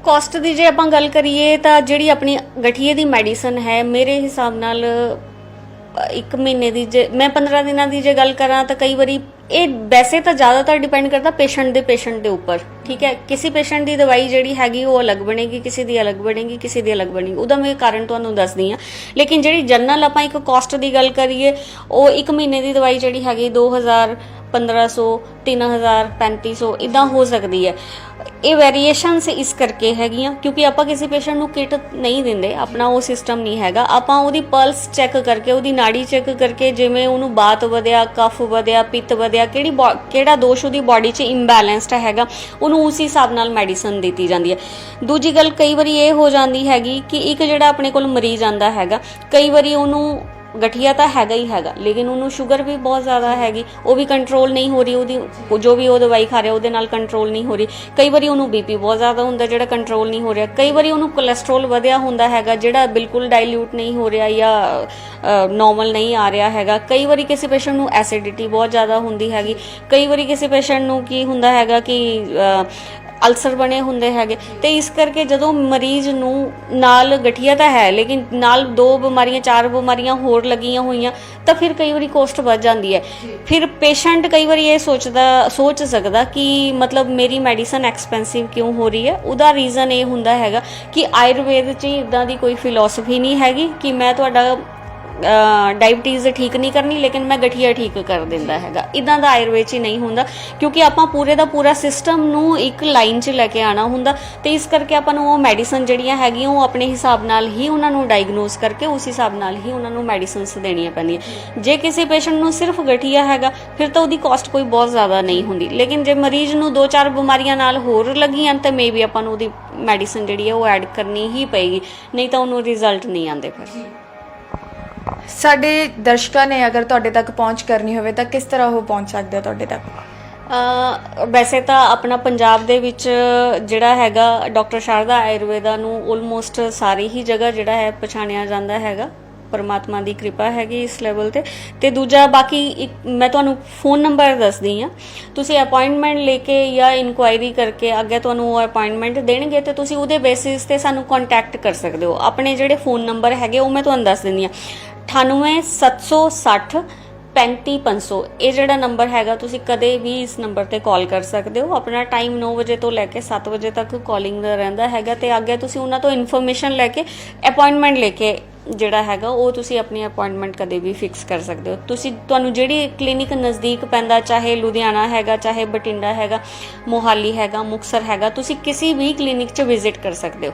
ਕਾਸਟ ਦੀ ਜੇ ਆਪਾਂ ਗੱਲ ਕਰੀਏ ਤਾਂ ਜਿਹੜੀ ਆਪਣੀ ਗਠੀਏ ਦੀ ਮੈਡੀਸਨ ਹੈ ਮੇਰੇ ਹਿਸਾਬ ਨਾਲ ਇੱਕ ਮਹੀਨੇ ਦੀ ਜੇ, ਮੈਂ 15 ਦਿਨਾਂ ਦੀ ਜੇ ਗੱਲ ਕਰਾਂ ਤਾਂ ਕਈ ਵਾਰੀ ਇਹ ਵੈਸੇ ਤਾਂ ਜ਼ਿਆਦਾਤਰ ਡਿਪੈਂਡ ਕਰਦਾ ਪੇਸ਼ੈਂਟ ਦੇ ਪੇਸ਼ੈਂਟ ਦੇ ਉੱਪਰ, ਠੀਕ ਹੈ? ਕਿਸੇ ਪੇਸ਼ੈਂਟ ਦੀ ਦਵਾਈ ਜਿਹੜੀ ਹੈਗੀ ਉਹ ਅਲੱਗ ਬਣੇਗੀ, ਕਿਸੇ ਦੀ ਅਲੱਗ ਬਣੇਗੀ, ਕਿਸੇ ਦੀ ਅਲੱਗ ਬਣੇਗੀ। ਉਹਦਾ ਮੈਂ ਕਾਰਨ ਤੁਹਾਨੂੰ ਦੱਸਦੀ ਆ ਲੇਕਿਨ ਜਿਹੜੀ ਜਨਰਲ ਆਪਾਂ ਇੱਕ ਕਾਸਟ ਦੀ ਗੱਲ ਕਰੀਏ, ਉਹ ਇੱਕ ਮਹੀਨੇ ਦੀ ਦਵਾਈ ਜਿਹੜੀ ਹੈਗੀ 2000 1500 3000 3500 ਇਦਾਂ ਹੋ ਸਕਦੀ ਹੈ। ਇਹ ਵੇਰੀਏਸ਼ਨਸ ਇਸ ਕਰਕੇ ਹੈਗੀਆਂ ਕਿਉਂਕਿ ਆਪਾਂ ਕਿਸੇ ਪੇਸ਼ੈਂਟ ਨੂੰ ਕਿਟ ਨਹੀਂ ਦਿੰਦੇ, ਆਪਣਾ ਉਹ ਸਿਸਟਮ ਨਹੀਂ ਹੈਗਾ। ਆਪਾਂ ਉਹਦੀ ਪਲਸ ਚੈੱਕ ਕਰਕੇ, ਉਹਦੀ ਨਾੜੀ ਚੈੱਕ ਕਰਕੇ, ਜਿਵੇਂ ਉਹਨੂੰ ਬਾਤ ਵਧਿਆ ਕਫ ਵਧਿਆ, ਪਿੱਤ ਵਧਿਆ, ਕਿਹੜੀ ਬੋ- ਕਿਹੜਾ ਦੋਸ਼ ਉਹਦੀ ਬਾਡੀ 'ਚ ਇੰਬੈਲੈਂਸਡ ਹੈਗਾ, ਉਹਨੂੰ ਉਸ ਹਿਸਾਬ ਨਾਲ ਮੈਡੀਸਨ ਦਿੱਤੀ ਜਾਂਦੀ ਹੈ। ਦੂਜੀ ਗੱਲ ਕਈ ਵਾਰੀ ਇਹ ਹੋ ਜਾਂਦੀ ਹੈਗੀ ਕਿ ਇੱਕ ਜਿਹੜਾ ਆਪਣੇ ਕੋਲ ਮਰੀਜ਼ ਆਂਦਾ ਹੈਗਾ, ਕਈ ਵਾਰੀ ਉਹਨੂੰ ਗਠੀਆ ਤਾਂ ਹੈਗਾ ਹੀ ਹੈਗਾ, ਲੇਕਿਨ ਉਹਨੂੰ ਸ਼ੂਗਰ ਵੀ ਬਹੁਤ ਜ਼ਿਆਦਾ ਹੈਗੀ, ਉਹ ਵੀ ਕੰਟਰੋਲ ਨਹੀਂ ਹੋ ਰਹੀ, ਉਹਦੀ ਜੋ ਵੀ ਉਹ ਦਵਾਈ ਖਾ ਰਿਹਾ, ਉਹਦੇ ਨਾਲ ਕੰਟਰੋਲ ਨਹੀਂ ਹੋ ਰਹੀ। ਕਈ ਵਾਰੀ ਉਹਨੂੰ ਬੀਪੀ ਬਹੁਤ ਜ਼ਿਆਦਾ ਹੁੰਦਾ ਜਿਹੜਾ ਕੰਟਰੋਲ ਨਹੀਂ ਹੋ ਰਿਹਾ। ਕਈ ਵਾਰੀ ਉਹਨੂੰ ਕੋਲੇਸਟ੍ਰੋਲ ਵਧਿਆ ਹੁੰਦਾ ਹੈਗਾ, ਜਿਹੜਾ ਬਿਲਕੁਲ ਡਾਈਲਿਊਟ ਨਹੀਂ ਹੋ ਰਿਹਾ ਜਾਂ ਨਾਰਮਲ ਨਹੀਂ ਆ ਰਿਹਾ ਹੈਗਾ। ਕਈ ਵਾਰੀ ਕਿਸੇ ਪੇਸ਼ੈਂਟ ਨੂੰ ਐਸਿਡਿਟੀ ਬਹੁਤ ਜ਼ਿਆਦਾ ਹੁੰਦੀ ਹੈਗੀ। ਕਈ ਵਾਰੀ ਕਿਸੇ ਪੇਸ਼ੈਂਟ ਨੂੰ ਕੀ ਹੁੰਦਾ ਹੈਗਾ ਕਿ ਅਲਸਰ ਬਣੇ ਹੁੰਦੇ ਹੈਗੇ। ਤੇ ਇਸ ਕਰਕੇ ਜਦੋਂ ਮਰੀਜ਼ ਨੂੰ ਨਾਲ ਗਠੀਆ ਤਾਂ ਹੈ ਲੇਕਿਨ ਨਾਲ ਦੋ ਬਿਮਾਰੀਆਂ ਚਾਰ ਬਿਮਾਰੀਆਂ ਹੋਰ ਲੱਗੀਆਂ ਹੋਈਆਂ ਤਾਂ ਫਿਰ ਕਈ ਵਾਰੀ ਕੋਸਟ ਵੱਧ ਜਾਂਦੀ ਹੈ। ਫਿਰ ਪੇਸ਼ੈਂਟ ਕਈ ਵਾਰੀ ਇਹ ਸੋਚਦਾ ਸੋਚ ਸਕਦਾ ਕਿ ਮਤਲਬ ਮੇਰੀ ਮੈਡੀਸਨ ਐਕਸਪੈਂਸਿਵ ਕਿਉਂ ਹੋ ਰਹੀ ਹੈ? ਉਹਦਾ ਰੀਜ਼ਨ ਇਹ ਹੁੰਦਾ ਹੈਗਾ ਕਿ ਆਯੁਰਵੇਦ 'ਚ ਇਦਾਂ ਦੀ ਕੋਈ ਫਿਲਾਸਫੀ ਨਹੀਂ ਹੈਗੀ ਕਿ ਮੈਂ ਤੁਹਾਡਾ ਡਾਇਬੀਟੀਜ਼ ਠੀਕ ਨਹੀਂ ਕਰਨੀ, ਲੇਕਿਨ ਮੈਂ ਗਠੀਆ ਠੀਕ ਕਰ ਦਿੰਦਾ ਹੈਗਾ। ਇਦਾਂ ਦਾ ਆਯੁਰਵੇਦ 'ਚ ਹੀ ਨਹੀਂ ਹੁੰਦਾ, ਕਿਉਂਕਿ ਆਪਾਂ ਪੂਰੇ ਦਾ ਪੂਰਾ ਸਿਸਟਮ ਨੂੰ ਇੱਕ ਲਾਈਨ 'ਚ ਲੈ ਕੇ ਆਣਾ ਹੁੰਦਾ। ਤੇ ਇਸ ਕਰਕੇ ਆਪਾਂ ਨੂੰ ਉਹ ਮੈਡੀਸਨ ਜਿਹੜੀਆਂ ਹੈਗੀਆਂ, ਉਹ ਆਪਣੇ ਹਿਸਾਬ ਨਾਲ ਹੀ ਉਹਨਾਂ ਨੂੰ ਡਾਇਗਨੋਸ ਕਰਕੇ ਉਸ ਹਿਸਾਬ ਨਾਲ ਹੀ ਉਹਨਾਂ ਨੂੰ ਮੈਡੀਸਿਨਸ ਦੇਣੀਆਂ ਪੈਂਦੀਆਂ। ਜੇ ਕਿਸੇ ਪੇਸ਼ੈਂਟ ਨੂੰ ਸਿਰਫ ਗਠੀਆ ਹੈਗਾ, ਫਿਰ ਤਾਂ ਉਹਦੀ ਕਾਸਟ ਕੋਈ ਬਹੁਤ ਜ਼ਿਆਦਾ ਨਹੀਂ ਹੁੰਦੀ। ਲੇਕਿਨ ਜੇ ਮਰੀਜ਼ ਨੂੰ ਦੋ ਚਾਰ ਬਿਮਾਰੀਆਂ ਨਾਲ ਹੋਰ ਲੱਗੀਆਂ, ਤਾਂ ਮੇਬੀ ਆਪਾਂ ਨੂੰ ਉਹਦੀ ਮੈਡੀਸਨ ਜਿਹੜੀ ਹੈ, ਉਹ ਐਡ ਕਰਨੀ ਹੀ ਪਏਗੀ। ਨਹੀਂ ਤਾਂ ਉਹਨੂੰ ਰਿਜ਼ਲਟ ਨਹੀਂ ਆਉਂਦੇ ਫਿਰ। ਸਾਡੇ ਦਰਸ਼ਕਾਂ ਨੇ ਅਗਰ ਤੁਹਾਡੇ ਤੱਕ ਪਹੁੰਚ ਕਰਨੀ ਹੋਵੇ ਤਾਂ ਕਿਸ ਤਰ੍ਹਾਂ ਉਹ ਪਹੁੰਚ ਸਕਦਾ ਤੁਹਾਡੇ ਤੱਕ? ਵੈਸੇ ਤਾਂ ਆਪਣਾ ਪੰਜਾਬ ਦੇ ਵਿੱਚ ਜਿਹੜਾ ਹੈਗਾ ਡਾਕਟਰ ਸ਼ਾਰਦਾ ਆਯੁਰਵੇਦਾ ਨੂੰ ਆਲਮੋਸਟ ਸਾਰੀ ਹੀ ਜਗ੍ਹਾ ਜਿਹੜਾ ਹੈ ਪਛਾਣਿਆ ਜਾਂਦਾ ਹੈਗਾ। ਪਰਮਾਤਮਾ ਦੀ ਕਿਰਪਾ ਹੈਗੀ ਇਸ ਲੈਵਲ ਤੇ। ਤੇ ਦੂਜਾ ਬਾਕੀ ਇੱਕ ਮੈਂ ਤੁਹਾਨੂੰ ਫੋਨ ਨੰਬਰ ਦੱਸਦੀ ਆ ਤੁਸੀਂ ਅਪਾਇੰਟਮੈਂਟ ਲੈ ਕੇ ਜਾਂ ਇਨਕੁਆਇਰੀ ਕਰਕੇ ਅੱਗੇ ਤੁਹਾਨੂੰ ਉਹ ਅਪਾਇੰਟਮੈਂਟ ਦੇਣਗੇ ਤੇ ਤੁਸੀਂ ਉਹਦੇ ਬੇਸਿਸ ਤੇ ਸਾਨੂੰ ਕੰਟੈਕਟ ਕਰ ਸਕਦੇ ਹੋ। ਆਪਣੇ ਜਿਹੜੇ ਫੋਨ ਨੰਬਰ ਹੈਗੇ ਉਹ ਮੈਂ ਤੁਹਾਨੂੰ ਦੱਸ ਦਿੰਦੀ ਆ 98760 35500 ਇਹ ਜਿਹੜਾ ਨੰਬਰ ਹੈਗਾ, ਤੁਸੀਂ ਕਦੇ ਵੀ ਇਸ ਨੰਬਰ ਤੇ ਕਾਲ ਕਰ ਸਕਦੇ ਹੋ। ਆਪਣਾ ਟਾਈਮ 9 ਵਜੇ ਤੋਂ ਲੈ ਕੇ 7 ਵਜੇ ਤੱਕ ਕਾਲਿੰਗ ਦਾ ਰਹਿੰਦਾ ਹੈਗਾ ਤੇ ਅੱਗੇ ਤੁਸੀਂ ਉਹਨਾਂ ਤੋਂ ਇਨਫੋਰਮੇਸ਼ਨ ਲੈ ਕੇ ਅਪਾਇੰਟਮੈਂਟ ਲੈ ਕੇ ਜਿਹੜਾ ਹੈਗਾ, ਉਹ ਤੁਸੀਂ ਆਪਣੀ ਅਪਾਇੰਟਮੈਂਟ ਕਦੇ ਵੀ ਫਿਕਸ ਕਰ ਸਕਦੇ ਹੋ। ਤੁਸੀਂ, ਤੁਹਾਨੂੰ ਜਿਹੜੀ ਕਲੀਨਿਕ ਨਜ਼ਦੀਕ ਪੈਂਦਾ, ਚਾਹੇ ਲੁਧਿਆਣਾ ਹੈਗਾ, ਚਾਹੇ ਬਟਿੰਡਾ ਹੈਗਾ, ਮੋਹਾਲੀ ਹੈਗਾ ਮੁਕਸਰ ਹੈਗਾ, ਤੁਸੀਂ ਕਿਸੇ ਵੀ ਕਲੀਨਿਕ 'ਚ ਵਿਜ਼ਿਟ ਕਰ ਸਕਦੇ ਹੋ।